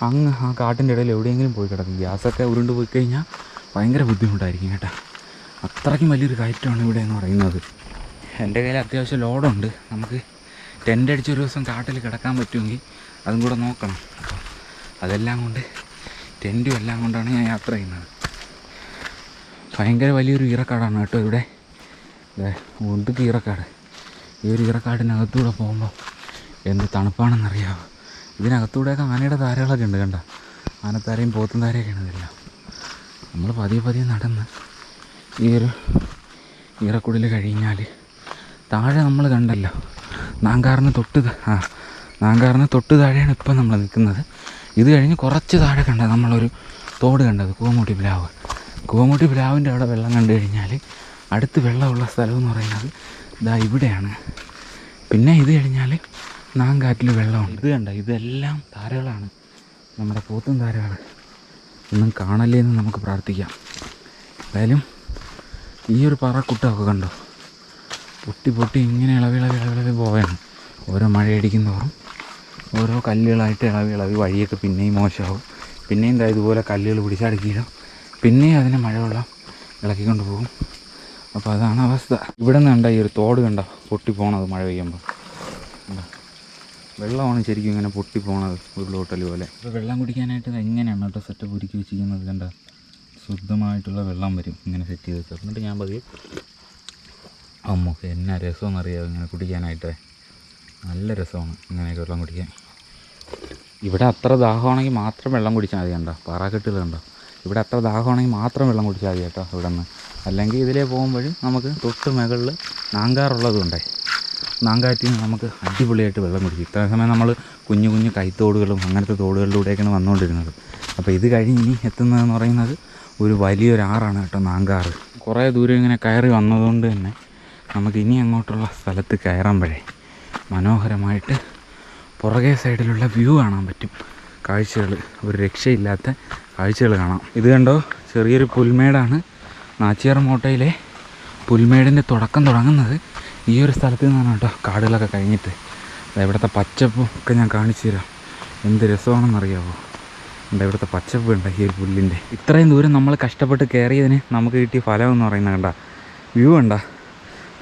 അങ്ങ് ആ കാട്ടിന്റെ ഇടയിൽ എവിടെയെങ്കിലും പോയി കിടക്കും. ഗ്യാസൊക്കെ ഉരുണ്ട് പോയി കഴിഞ്ഞാൽ ഭയങ്കര ബുദ്ധിമുട്ടായിരിക്കും കേട്ടോ. അത്രയ്ക്കും വലിയൊരു കയറ്റമാണ് ഇവിടെ എന്ന് പറയുന്നത്. എന്റെ കയ്യിൽ അത്യാവശ്യം ലോഡുണ്ട്. നമുക്ക് ടെന്റ് അടിച്ച് ഒരു ദിവസം കാട്ടിൽ കിടക്കാൻ പറ്റുമെങ്കിൽ അതും കൂടെ നോക്കണം. അപ്പോൾ അതെല്ലാം കൊണ്ട് ടെന്റും എല്ലാം കൊണ്ടാണ് ഞാൻ യാത്ര ചെയ്യുന്നത്. ഭയങ്കര വലിയൊരു ഈറക്കാടാണ് കേട്ടോ ഇവിടെ. ഒതുക്ക് ഈറക്കാട്. ഈ ഒരു ഈറക്കാടിനകത്തൂടെ പോകുമ്പോൾ എന്ത് തണുപ്പാണെന്നറിയാമോ ഇതിനകത്തൂടെയൊക്കെ ആനയുടെ താരകളൊക്കെ ഉണ്ട് കണ്ട? ആനത്താരയും പോത്തും താരയൊക്കെയാണ് ഇതെല്ലാം. നമ്മൾ പതിയെ പതിയെ നടന്ന് ഈ ഒരു ഈറക്കുടിൽ കഴിഞ്ഞാൽ താഴെ നമ്മൾ കണ്ടല്ലോ നാങ്കാറിന് തൊട്ട് ആ നാങ്കാറിന് തൊട്ട് താഴെയാണ് ഇപ്പം നമ്മൾ നിൽക്കുന്നത്. ഇത് കഴിഞ്ഞ് കുറച്ച് താഴെ കണ്ടത് നമ്മളൊരു തോട് കണ്ടത് കൂവമൂട്ടി പ്ലാവ്. കൂവമൂട്ടി പ്ലാവിന്റെ അവിടെ വെള്ളം കണ്ടു കഴിഞ്ഞാൽ അടുത്ത് വെള്ളമുള്ള സ്ഥലം എന്ന് പറയുന്നത് ഇതാ ഇവിടെയാണ്. പിന്നെ ഇത് കഴിഞ്ഞാൽ നാങ്കാറ്റിൽ വെള്ളമുണ്ട്. ഇത് കണ്ട ഇതെല്ലാം താരകളാണ്. നമ്മുടെ പോത്തും താരകൾ ഒന്നും കാണല്ലേ എന്ന് നമുക്ക് പ്രാർത്ഥിക്കാം. എന്തായാലും ഈ ഒരു പറക്കുട്ടമൊക്കെ കണ്ടോ? പൊട്ടി പൊട്ടി ഇങ്ങനെ ഇളവി ഇളവി ഇളവി ഇളവി പോവുകയാണ്. ഓരോ മഴയടിക്കും തോറും ഓരോ കല്ലുകളായിട്ട് ഇളവി ഇളവി വഴിയൊക്കെ പിന്നെയും മോശമാവും. പിന്നെയും എന്താ ഇതുപോലെ കല്ലുകൾ പിടിച്ചടക്കിയിടും. പിന്നെയും അതിനെ മഴവെള്ളം ഇളക്കിക്കൊണ്ട് പോകും. അപ്പോൾ അതാണ് അവസ്ഥ. ഇവിടെ നിന്ന് കണ്ട ഈ ഒരു തോട് കണ്ട? പൊട്ടി പോണത് മഴ പെയ്യുമ്പോൾ? വെള്ളമാണ് ശരിക്കും ഇങ്ങനെ പൊട്ടി പോണത് ഉരുളോട്ടൽ പോലെ. ഇപ്പോൾ വെള്ളം കുടിക്കാനായിട്ട് എങ്ങനെയാണ് കേട്ടോ സെറ്റപ്പ് ഒരുക്കി വെച്ചിരിക്കുന്നത്? കണ്ട? ശുദ്ധമായിട്ടുള്ള വെള്ളം വരും ഇങ്ങനെ സെറ്റ് ചെയ്ത് വെച്ചാൽ എന്നിട്ട് ഞാൻ പതിയെ അമ്മയ്ക്ക് എന്നാ രസമെന്നറിയാമോ ഇങ്ങനെ കുടിക്കാനായിട്ട്? നല്ല രസമാണ് ഇങ്ങനെയൊക്കെ വെള്ളം കുടിക്കാൻ. ഇവിടെ അത്ര ദാഹമാണെങ്കിൽ മാത്രം വെള്ളം കുടിച്ചാൽ മതി കണ്ടോ? പാറാക്കെട്ടിൽ കണ്ടോ? ഇവിടെ അത്ര ദാഹമാണെങ്കിൽ മാത്രം വെള്ളം കുടിച്ചാൽ മതി കേട്ടോ ഇവിടെ നിന്ന് അല്ലെങ്കിൽ ഇതിലേ പോകുമ്പോഴും നമുക്ക് തൊട്ട് മുകളിൽ നാങ്കാറുള്ളതുകൊണ്ടേ നാങ്കാറ്റിൽ നിന്ന് നമുക്ക് അടിപൊളിയായിട്ട് വെള്ളം കുടിക്കും. ഇത്ര സമയം നമ്മൾ കുഞ്ഞു കുഞ്ഞു കൈത്തോടുകളും അങ്ങനത്തെ തോടുകളിലൂടെയൊക്കെയാണ് വന്നുകൊണ്ടിരുന്നത്. അപ്പോൾ ഇത് കഴിഞ്ഞ് ഇനി എത്തുന്നതെന്ന് പറയുന്നത് ഒരു വലിയൊരു ആറാണ് കേട്ടോ നാങ്കാറ്. കുറേ ദൂരം ഇങ്ങനെ കയറി വന്നതുകൊണ്ട് തന്നെ നമുക്ക് ഇനി അങ്ങോട്ടുള്ള സ്ഥലത്ത് കയറുമ്പോഴേ മനോഹരമായിട്ട് പുറകെ സൈഡിലുള്ള വ്യൂ കാണാൻ പറ്റും. കാഴ്ചകൾ ഒരു രക്ഷയില്ലാത്ത കാഴ്ചകൾ കാണാം. ഇത് കണ്ടോ? ചെറിയൊരു പുൽമേടാണ്. നാച്ചിയാർ മോട്ടയിലെ പുൽമേടിന്റെ തുടക്കം തുടങ്ങുന്നത് ഈ ഒരു സ്ഥലത്ത് നിന്നാണ് കേട്ടോ കാടുകളൊക്കെ കഴിഞ്ഞിട്ട്. ഇവിടുത്തെ പച്ചപ്പും ഒക്കെ ഞാൻ കാണിച്ചു തരാം. എന്ത് രസമാണെന്നറിയാമോ എന്താ ഇവിടുത്തെ പച്ചപ്പ് ഉണ്ട് ഈ ഒരു പുല്ലിന്റെ. ഇത്രയും ദൂരം നമ്മൾ കഷ്ടപ്പെട്ട് കയറിയതിന് നമുക്ക് കിട്ടിയ ഫലം എന്ന് പറയുന്നത് കണ്ട. വ്യൂ കണ്ട.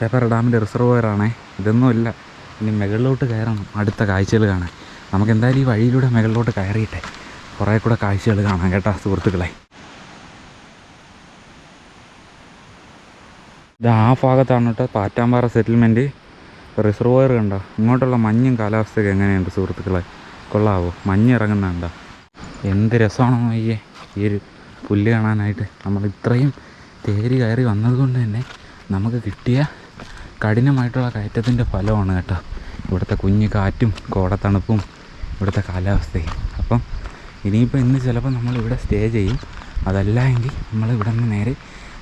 പേപ്പർ ഡാമിന്റെ റിസർവോയറാണേ ഇതൊന്നുമില്ല. ഇനി മുകളിലോട്ട് കയറണം. അടുത്ത കാഴ്ചകൾ കാണാൻ. നമുക്ക് എന്തായാലും ഈ വഴിയിലൂടെ മുകളിലോട്ട് കയറിയിട്ടെ. കുറേ കൂടെ കാഴ്ചകൾ കാണാം കേട്ടോ സുഹൃത്തുക്കളെ. ഇത് ആ ഭാഗത്താണ് കേട്ടോ. പാറ്റാമ്പാറ സെറ്റിൽമെന്റ് റിസർവോയർ കണ്ടോ? ഇങ്ങോട്ടുള്ള മഞ്ഞും കാലാവസ്ഥയൊക്കെ എങ്ങനെയുണ്ട് സുഹൃത്തുക്കളെ? കൊള്ളാവോ? മഞ്ഞ് ഇറങ്ങുന്നുണ്ടോ എന്ത് രസമാണോ അയ്യേ. ഈ ഒരു പുല്ല് കാണാനായിട്ട് നമ്മൾ ഇത്രയും തേരി കയറി വന്നതുകൊണ്ട് തന്നെ നമുക്ക് കിട്ടിയ കഠിനമായിട്ടുള്ള കയറ്റത്തിന്റെ ഫലമാണ് കേട്ടോ. ഇവിടുത്തെ കുഞ്ഞു കാറ്റും കോടത്തണുപ്പും ഇവിടുത്തെ കാലാവസ്ഥയും. അപ്പം ഇനിയിപ്പോൾ ഇന്ന് ചിലപ്പോൾ നമ്മൾ ഇവിടെ സ്റ്റേ ചെയ്യും. അതല്ല എങ്കിൽ നമ്മൾ ഇവിടെ നിന്ന് നേരെ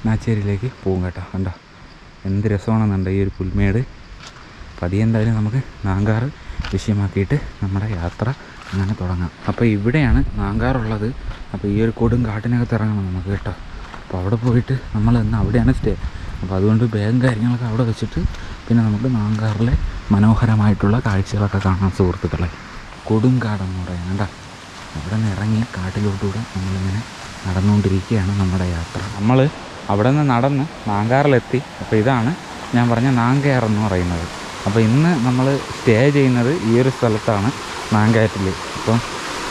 നാച്ചേരിയിലേക്ക് പോകും കേട്ടോ. കണ്ടോ? എന്ത് രസമാണെന്നുണ്ട് ഈ ഒരു പുൽമേട്. പതിയെ എന്തായാലും നമുക്ക് നാങ്കാറ് വിഷയമാക്കിയിട്ട് നമ്മുടെ യാത്ര അങ്ങനെ തുടങ്ങാം. അപ്പോൾ ഇവിടെയാണ് നാങ്കാറുള്ളത് അപ്പോൾ ഈ ഒരു കൊടും കാട്ടിനകത്ത് ഇറങ്ങണം നമുക്ക് കേട്ടോ. അപ്പോൾ അവിടെ പോയിട്ട് നമ്മൾ ഇന്ന് അവിടെയാണ് സ്റ്റേ. അപ്പോൾ അതുകൊണ്ട് ബാഗും കാര്യങ്ങളൊക്കെ അവിടെ വെച്ചിട്ട് പിന്നെ നമുക്ക് നാങ്കാറിലെ മനോഹരമായിട്ടുള്ള കാഴ്ചകളൊക്കെ കാണാം സുഹൃത്തുക്കളെ. കൊടും കാടെന്ന് പറയാം കേട്ടോ അവിടെ നിന്ന് ഇറങ്ങി കാട്ടിലോട്ടുകൂടെ നമ്മളിങ്ങനെ നടന്നുകൊണ്ടിരിക്കുകയാണ് നമ്മുടെ യാത്ര. നമ്മൾ അവിടെ നിന്ന് നടന്ന് നാങ്കാറിലെത്തി. അപ്പോൾ ഇതാണ് ഞാൻ പറഞ്ഞ നാങ്കയർ എന്ന് പറയുന്നത്. അപ്പോൾ ഇന്ന് നമ്മൾ സ്റ്റേ ചെയ്യുന്നത് ഈ ഒരു സ്ഥലത്താണ് നാങ്കയറ്റിൽ അപ്പം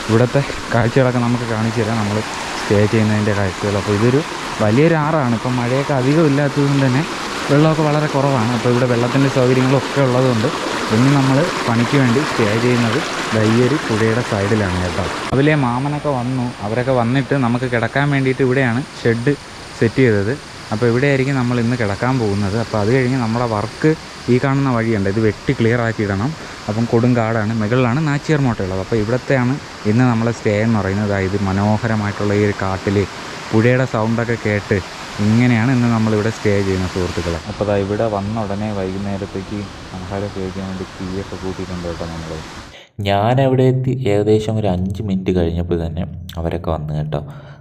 ഇവിടുത്തെ കാഴ്ചകളൊക്കെ നമുക്ക് കാണിച്ചു തരാം. നമ്മൾ സ്റ്റേ ചെയ്യുന്നതിന്റെ കാഴ്ചകൾ. അപ്പോൾ ഇതൊരു വലിയൊരു ആറാണ്. ഇപ്പം മഴയൊക്കെ അധികം ഇല്ലാത്തതുകൊണ്ട് തന്നെ വെള്ളമൊക്കെ വളരെ കുറവാണ്. അപ്പോൾ ഇവിടെ വെള്ളത്തിന്റെ സൗകര്യങ്ങളൊക്കെ ഉള്ളതുകൊണ്ട് ഇന്ന് നമ്മൾ പണിക്ക് വേണ്ടി സ്റ്റേ ചെയ്യുന്നത് വലിയൊരു പുഴയുടെ സൈഡിലാണ് കേട്ടോ. അതിലെ മാമനൊക്കെ വന്നു. അവരൊക്കെ വന്നിട്ട് നമുക്ക് കിടക്കാൻ വേണ്ടിയിട്ട് ഇവിടെയാണ് ഷെഡ് സെറ്റ് ചെയ്തത്. അപ്പോൾ ഇവിടെയായിരിക്കും നമ്മൾ ഇന്ന് കിടക്കാൻ പോകുന്നത്. അപ്പോൾ അത് കഴിഞ്ഞ് നമ്മുടെ വർക്ക് ഈ കാണുന്ന വഴിയുണ്ട് ഇത് വെട്ടി ക്ലിയർ ആക്കിയിടണം. അപ്പം കൊടുങ്കാടാണ് മുകളിലാണ് നാച്ചിയർ മോട്ടയുള്ളത് അപ്പോൾ ഇവിടത്തെയാണ് ഇന്ന് നമ്മളെ സ്റ്റേ എന്ന് പറയുന്നത്. അതായത് മനോഹരമായിട്ടുള്ള ഈ ഒരു കാട്ടിൽ പുഴയുടെ സൗണ്ടൊക്കെ കേട്ട് ഇങ്ങനെയാണ് ഇന്ന് നമ്മളിവിടെ സ്റ്റേ ചെയ്യുന്ന സുഹൃത്തുക്കളെ. അപ്പോൾ ഇവിടെ വന്ന ഉടനെ വൈകുന്നേരത്തേക്ക് ആഹാരം കഴിക്കാൻ വേണ്ടി തീയൊക്കെ കൂട്ടിയിട്ടുണ്ട് കേട്ടോ നമ്മൾ ഞാൻ അവിടെ എത്തി ഏകദേശം ഒരു അഞ്ച് മിനിറ്റ് കഴിഞ്ഞപ്പോൾ തന്നെ അവരൊക്കെ വന്നു കേട്ടോ.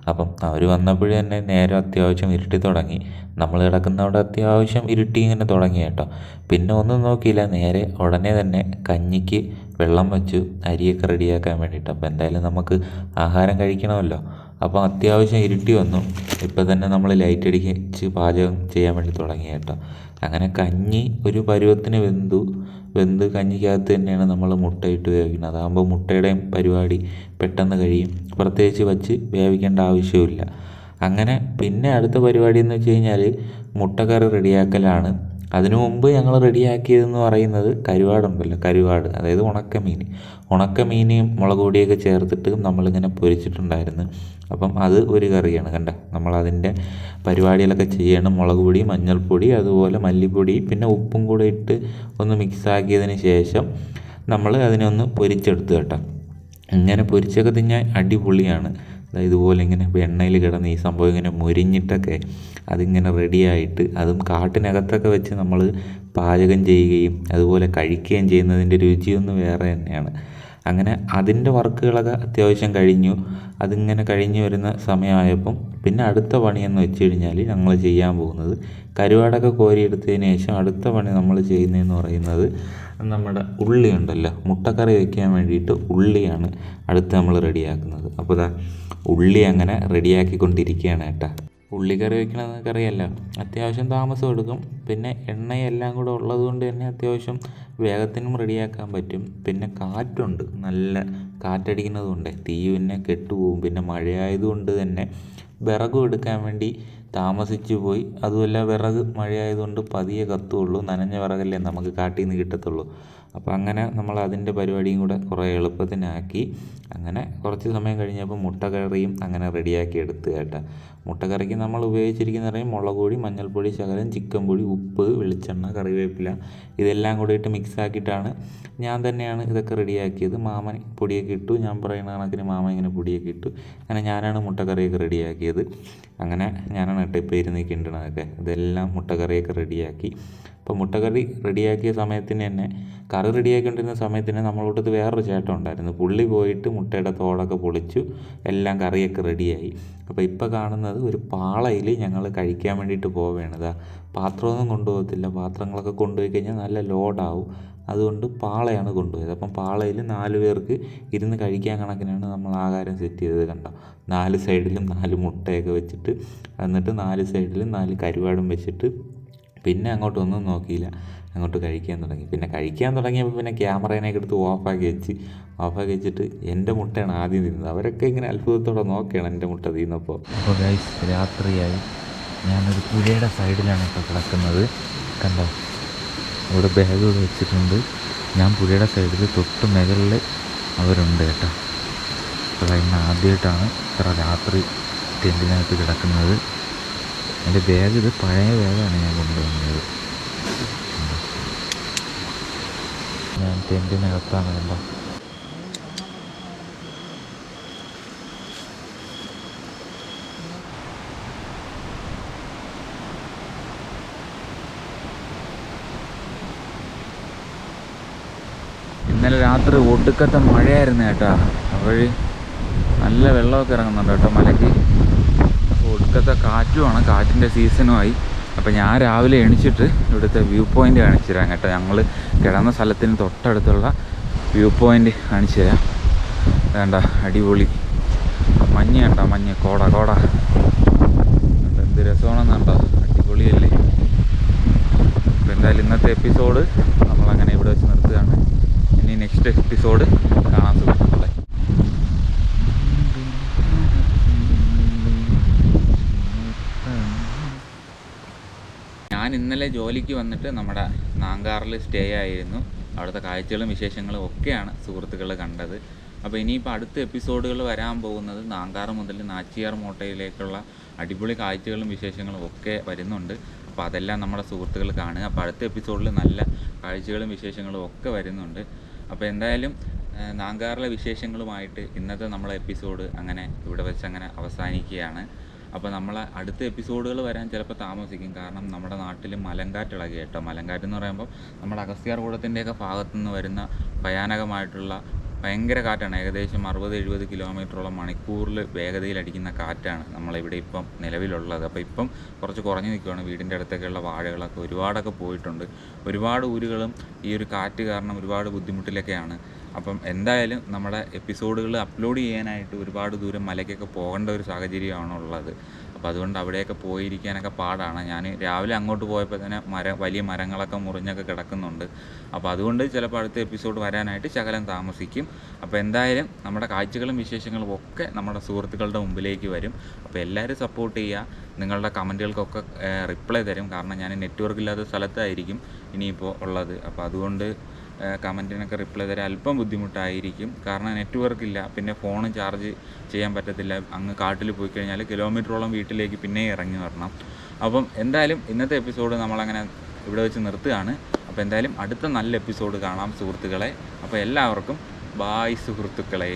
അപ്പം അവർ വന്നപ്പോൾ തന്നെ നേരെ അത്യാവശ്യം ഇരുട്ടി തുടങ്ങി. നമ്മൾ കിടക്കുന്ന അവിടെ അത്യാവശ്യം ഇരുട്ടി ഇങ്ങനെ തുടങ്ങി കേട്ടോ. പിന്നെ ഒന്നും നോക്കിയില്ല. നേരെ ഉടനെ തന്നെ കഞ്ഞിക്ക് വെള്ളം വെച്ചു അരിയൊക്കെ റെഡിയാക്കാൻ വേണ്ടിയിട്ട്. അപ്പോൾ എന്തായാലും നമുക്ക് ആഹാരം കഴിക്കണമല്ലോ. അപ്പോൾ അത്യാവശ്യം ഇരുട്ടി വന്നു. ഇപ്പം തന്നെ നമ്മൾ ലൈറ്റ് അടിച്ച് പാചകം ചെയ്യാൻ വേണ്ടി തുടങ്ങി കേട്ടോ. അങ്ങനെ കഞ്ഞി ഒരു പരുവത്തിന് വെന്തു. വെന്ത് കഞ്ഞിക്കകത്ത് തന്നെയാണ് നമ്മൾ മുട്ടയിട്ട് വേവിക്കുന്നത്. അതാകുമ്പോൾ മുട്ടയുടെയും പരിപാടി പെട്ടെന്ന് കഴിയും. പ്രത്യേകിച്ച് വച്ച് വേവിക്കേണ്ട ആവശ്യമില്ല അങ്ങനെ പിന്നെ അടുത്ത പരിപാടി എന്ന് വെച്ച് കഴിഞ്ഞാൽ മുട്ടക്കറി റെഡിയാക്കലാണ്. അതിനു മുമ്പ് ഞങ്ങൾ റെഡിയാക്കിയതെന്ന് പറയുന്നത് കരുവാടുണ്ടല്ലോ കരുവാട് അതായത് ഉണക്കമീൻ. ഉണക്കമീൻ മുളക് പൊടിയൊക്കെ ചേർത്തിട്ട് നമ്മളിങ്ങനെ പൊരിച്ചിട്ടുണ്ടായിരുന്നു. അപ്പം അത് ഒരു കറിയാണ് കണ്ട? നമ്മളതിന്റെ പരിപാടികളൊക്കെ ചെയ്യണം. മുളക് പൊടി മഞ്ഞൾപ്പൊടി അതുപോലെ മല്ലിപ്പൊടി പിന്നെ ഉപ്പും കൂടെ ഇട്ട് ഒന്ന് മിക്സാക്കിയതിന് ശേഷം നമ്മൾ അതിനെ ഒന്ന് പൊരിച്ചെടുത്ത് കേട്ടോ. ഇങ്ങനെ പൊരിച്ചൊക്കെ തിന്നാൻ അടിപൊളിയാണ്. ഇതുപോലെ ഇങ്ങനെ എണ്ണയിൽ കിടന്ന് ഈ സംഭവം ഇങ്ങനെ മുരിഞ്ഞിട്ടൊക്കെ അതിങ്ങനെ റെഡിയായിട്ട് അതും കാട്ടിനകത്തൊക്കെ വെച്ച് നമ്മൾ പാചകം ചെയ്യുകയും അതുപോലെ കഴിക്കുകയും ചെയ്യുന്നതിന്റെ രുചിയൊന്നും വേറെ തന്നെയാണ്. അങ്ങനെ അതിന്റെ വർക്കുകളൊക്കെ അത്യാവശ്യം കഴിഞ്ഞു. അതിങ്ങനെ കഴിഞ്ഞു വരുന്ന സമയമായപ്പം പിന്നെ അടുത്ത പണിയെന്ന് വെച്ച് കഴിഞ്ഞാൽ ഞങ്ങൾ ചെയ്യാൻ പോകുന്നത് കരുവാടൊക്കെ കോരിയെടുത്തതിന് ശേഷം അടുത്ത പണി നമ്മൾ ചെയ്യുന്നതെന്ന് പറയുന്നത് നമ്മുടെ ഉള്ളി ഉണ്ടല്ലോ മുട്ടക്കറി വയ്ക്കാൻ വേണ്ടിയിട്ട് ഉള്ളിയാണ് അടുത്ത് നമ്മൾ റെഡിയാക്കുന്നത്. അപ്പോൾ ഇതാ ഉള്ളി അങ്ങനെ റെഡിയാക്കിക്കൊണ്ടിരിക്കുകയാണ് കേട്ടോ. ഉള്ളിക്കറി വയ്ക്കണമെന്ന് അറിയാമല്ലോ അത്യാവശ്യം താമസം എടുക്കും. പിന്നെ എണ്ണയെല്ലാം കൂടെ ഉള്ളത് കൊണ്ട് തന്നെ അത്യാവശ്യം വേഗത്തിനും റെഡിയാക്കാൻ പറ്റും. പിന്നെ കാറ്റുണ്ട് നല്ല കാറ്റടിക്കുന്നത് കൊണ്ട് തീ പിന്നെ കെട്ടുപോകും. പിന്നെ മഴയായതുകൊണ്ട് തന്നെ വിറകും എടുക്കാൻ വേണ്ടി താമസിച്ചു പോയി. അതുമല്ല വിറക് മഴയായതുകൊണ്ട് പതിയെ കത്തുള്ളൂ. നനഞ്ഞ വിറകല്ലേ നമുക്ക് കാട്ടിൽ നിന്ന് കിട്ടത്തുള്ളൂ. അപ്പോൾ അങ്ങനെ നമ്മൾ അതിന്റെ പരിപാടിയും കൂടെ കുറേ എളുപ്പത്തിനാക്കി. അങ്ങനെ കുറച്ച് സമയം കഴിഞ്ഞപ്പോൾ മുട്ടക്കറിയും അങ്ങനെ റെഡിയാക്കി എടുത്ത് കേട്ടോ. മുട്ടക്കറിക്ക് നമ്മൾ ഉപയോഗിച്ചിരിക്കുന്ന പറയും മുളകുപൊടി മഞ്ഞൾപ്പൊടി ശകലം ചിക്കൻ പൊടി ഉപ്പ് വെളിച്ചെണ്ണ കറിവേപ്പില ഇതെല്ലാം കൂടിയിട്ട് മിക്സ് ആക്കിയിട്ടാണ് ഞാൻ തന്നെയാണ് ഇതൊക്കെ റെഡിയാക്കിയത്. മാമൻ പൊടിയൊക്കെ ഇട്ടു. ഞാൻ പറയുന്ന കണക്കിന് മാമൻ ഇങ്ങനെ പൊടിയൊക്കെ ഇട്ടു. അങ്ങനെ ഞാനാണ് മുട്ടക്കറിയൊക്കെ റെഡിയാക്കിയത്. അങ്ങനെ ഞാനാണ് കേട്ടോ ഇപ്പോൾ കിണ്ടണതൊക്കെ. ഇതെല്ലാം മുട്ടക്കറിയൊക്കെ റെഡിയാക്കി. അപ്പോൾ മുട്ടക്കറി റെഡിയാക്കിയ സമയത്തിന് തന്നെ കറി റെഡിയാക്കിക്കൊണ്ടിരുന്ന സമയത്തിന് നമ്മളോടത്ത് വേറൊരു ചേട്ടൻ ഉണ്ടായിരുന്നു. പുള്ളി പോയിട്ട് മുട്ടയുടെ തോടൊക്കെ പൊളിച്ചു എല്ലാം കറിയൊക്കെ റെഡിയായി. അപ്പോൾ ഇപ്പോൾ കാണുന്നത് ഒരു പാളയിൽ ഞങ്ങൾ കഴിക്കാൻ വേണ്ടിയിട്ട് പോവുകയാണ്. ഇതാ പാത്രമൊന്നും കൊണ്ടുപോകത്തില്ല. പാത്രങ്ങളൊക്കെ കൊണ്ടുപോയി കഴിഞ്ഞാൽ നല്ല ലോഡാവും. അതുകൊണ്ട് പാളയാണ് കൊണ്ടുപോയത്. അപ്പം പാളയിൽ നാല് പേർക്ക് ഇരുന്ന് കഴിക്കാൻ കണക്കിനാണ് നമ്മൾ ആഹാരം സെറ്റ് ചെയ്തത് കണ്ടോ? നാല് സൈഡിലും നാല് മുട്ടയൊക്കെ വെച്ചിട്ട് എന്നിട്ട് നാല് സൈഡിലും നാല് കരുവാടും വെച്ചിട്ട് പിന്നെ അങ്ങോട്ടൊന്നും നോക്കിയില്ല. അങ്ങോട്ട് കഴിക്കാൻ തുടങ്ങി. പിന്നെ കഴിക്കാൻ തുടങ്ങിയപ്പോൾ പിന്നെ ക്യാമറേനെയൊക്കെ എടുത്ത് ഓഫാക്കി വെച്ച് ഓഫാക്കി വെച്ചിട്ട് എന്റെ മുട്ടയാണ് ആദ്യം തിന്നത് അവരൊക്കെ ഇങ്ങനെ അത്ഭുതത്തോടെ നോക്കുകയാണ് എന്റെ മുട്ട തിന്നപ്പോൾ അപ്പോൾ ഗൈസ് രാത്രിയായി. ഞാനൊരു പുഴയുടെ സൈഡിലാണ് ഇപ്പോൾ കിടക്കുന്നത്. കണ്ടോ? ഇവിടെ ബാഗ് വെച്ചിട്ടുണ്ട്. ഞാൻ പുഴയുടെ സൈഡിൽ തൊട്ട് മുകളിൽ അവരുണ്ട് കേട്ടോ. അപ്പോൾ ഇന്ന് ആദ്യമായിട്ടാണ് ഇത്ര രാത്രി ടെന്റിനകത്ത് കിടക്കുന്നത്. എന്റെ ബാഗ് ഇത് പഴയ ബാഗാണ് ഞാൻ കൊണ്ടുവന്നത്. ഞാൻ ടെന്റിനകത്താണ് കണ്ടോ. ഇന്നലെ രാത്രി ഒടുക്കത്തെ മഴയായിരുന്നു കേട്ടോ. അപ്പോൾ നല്ല വെള്ളമൊക്കെ ഇറങ്ങുന്നുണ്ട് കേട്ടോ. മലയ്ക്ക്. ഒടുക്കത്തെ കാറ്റുമാണ്. കാറ്റിന്റെ സീസണുമായി അപ്പോൾ ഞാൻ രാവിലെ എണിച്ചിട്ട് ഇവിടുത്തെ വ്യൂ പോയിന്റ് കാണിച്ചു തരാം കേട്ടോ. ഞങ്ങൾ കിടന്ന സ്ഥലത്തിന് തൊട്ടടുത്തുള്ള വ്യൂ പോയിന്റ് കാണിച്ചു തരാം. വേണ്ട അടിപൊളി. മഞ്ഞ് കണ്ടോ മഞ്ഞ്. കോട കോട. കണ്ടോ, എന്ത് രസമാണെന്നുണ്ടോ അടിപൊളിയല്ലേ? അപ്പോൾ എന്തായാലും ഇന്നത്തെ എപ്പിസോഡ് നമ്മളങ്ങനെ ഇവിടെ വെച്ച് നിർത്തുകയാണ്. ഇനി നെക്സ്റ്റ് എപ്പിസോഡ് കാണാൻ സുഹൃത്തുക്കളെ. ഞാൻ ഇന്നലെ ജോലിക്ക് വന്നിട്ട് നമ്മുടെ നാങ്കാറിൽ സ്റ്റേ ആയിരുന്നു. അവിടുത്തെ കാഴ്ചകളും വിശേഷങ്ങളും ഒക്കെയാണ് സുഹൃത്തുക്കൾ കണ്ടത്. അപ്പോൾ ഇനിയിപ്പോൾ അടുത്ത എപ്പിസോഡുകൾ വരാൻ പോകുന്നത് നാങ്കാറ് മുതൽ നാച്ചിയാർ മോട്ടയിലേക്കുള്ള അടിപൊളി കാഴ്ചകളും വിശേഷങ്ങളും ഒക്കെ വരുന്നുണ്ട്. അപ്പോൾ അതെല്ലാം നമ്മുടെ സുഹൃത്തുക്കൾ കാണുക. അപ്പോൾ അടുത്ത എപ്പിസോഡിൽ നല്ല കാഴ്ചകളും വിശേഷങ്ങളും ഒക്കെ വരുന്നുണ്ട്. അപ്പോൾ എന്തായാലും നാങ്കാറിലെ വിശേഷങ്ങളുമായിട്ട് ഇന്നത്തെ നമ്മളെ എപ്പിസോഡ് അങ്ങനെ ഇവിടെ വെച്ച് അങ്ങനെ അവസാനിക്കുകയാണ്. അപ്പോൾ നമ്മളെ അടുത്ത എപ്പിസോഡുകൾ വരാൻ ചിലപ്പോൾ താമസിക്കും. കാരണം നമ്മുടെ നാട്ടിൽ മലങ്കാറ്റ് ഇളകി കേട്ടോ. മലങ്കാറ്റ് എന്ന് പറയുമ്പോൾ നമ്മുടെ അഗസ്ത്യാർകൂടത്തിന്റെയൊക്കെ ഭാഗത്തു നിന്ന് വരുന്ന ഭയാനകമായിട്ടുള്ള ഭയങ്കര കാറ്റാണ്. ഏകദേശം അറുപത് എഴുപത് കിലോമീറ്ററോളം മണിക്കൂറിൽ വേഗതയിൽ അടിക്കുന്ന കാറ്റാണ് നമ്മളിവിടെ ഇപ്പം നിലവിലുള്ളത്. അപ്പോൾ ഇപ്പം കുറച്ച് കുറഞ്ഞു നിൽക്കുകയാണ് വീടിന്റെ അടുത്തൊക്കെയുള്ള വാഴകളൊക്കെ ഒരുപാടൊക്കെ പോയിട്ടുണ്ട്. ഒരുപാട് ഊരുകളും ഈ ഒരു കാറ്റ് കാരണം ഒരുപാട് ബുദ്ധിമുട്ടിലൊക്കെയാണ് അപ്പം എന്തായാലും നമ്മുടെ എപ്പിസോഡുകൾ അപ്ലോഡ് ചെയ്യാനായിട്ട് ഒരുപാട് ദൂരം മലയ്ക്കൊക്കെ പോകേണ്ട ഒരു സാഹചര്യമാണ് ഉള്ളത്. അപ്പോൾ അതുകൊണ്ട് അവിടെയൊക്കെ പോയിരിക്കാനൊക്കെ പാടാണ്. ഞാൻ രാവിലെ അങ്ങോട്ട് പോയപ്പോൾ തന്നെ മര വലിയ മരങ്ങളൊക്കെ മുറിഞ്ഞൊക്കെ കിടക്കുന്നുണ്ട്. അപ്പോൾ അതുകൊണ്ട് ചിലപ്പോൾ അടുത്ത എപ്പിസോഡ് വരാനായിട്ട് ശകലം താമസിക്കും. അപ്പോൾ എന്തായാലും നമ്മുടെ കാഴ്ചകളും വിശേഷങ്ങളും ഒക്കെ നമ്മുടെ സുഹൃത്തുക്കളുടെ മുമ്പിലേക്ക് വരും. അപ്പോൾ എല്ലാവരും സപ്പോർട്ട് ചെയ്യുക. നിങ്ങളുടെ കമന്റുകൾക്കൊക്കെ റിപ്ലൈ തരും. കാരണം ഞാൻ നെറ്റ്വർക്ക് ഇല്ലാത്ത സ്ഥലത്തായിരിക്കും ഇനിയിപ്പോൾ ഉള്ളത്. അപ്പോൾ അതുകൊണ്ട് കമന്റിനൊക്കെ റിപ്ലൈ തരാൻ അല്പം ബുദ്ധിമുട്ടായിരിക്കും. കാരണം നെറ്റ്വർക്ക് ഇല്ല. പിന്നെ ഫോൺ ചാർജ് ചെയ്യാൻ പറ്റത്തില്ല. അങ്ങ് കാട്ടിൽ പോയി കഴിഞ്ഞാൽ കിലോമീറ്ററോളം വീട്ടിലേക്ക് പിന്നെ ഇറങ്ങി വരണം. അപ്പം എന്തായാലും ഇന്നത്തെ എപ്പിസോഡ് നമ്മളങ്ങനെ ഇവിടെ വെച്ച് നിർത്തുകയാണ്. അപ്പോൾ എന്തായാലും അടുത്ത നല്ല എപ്പിസോഡ് കാണാം സുഹൃത്തുക്കളെ. അപ്പോൾ എല്ലാവർക്കും ബായ് സുഹൃത്തുക്കളെ.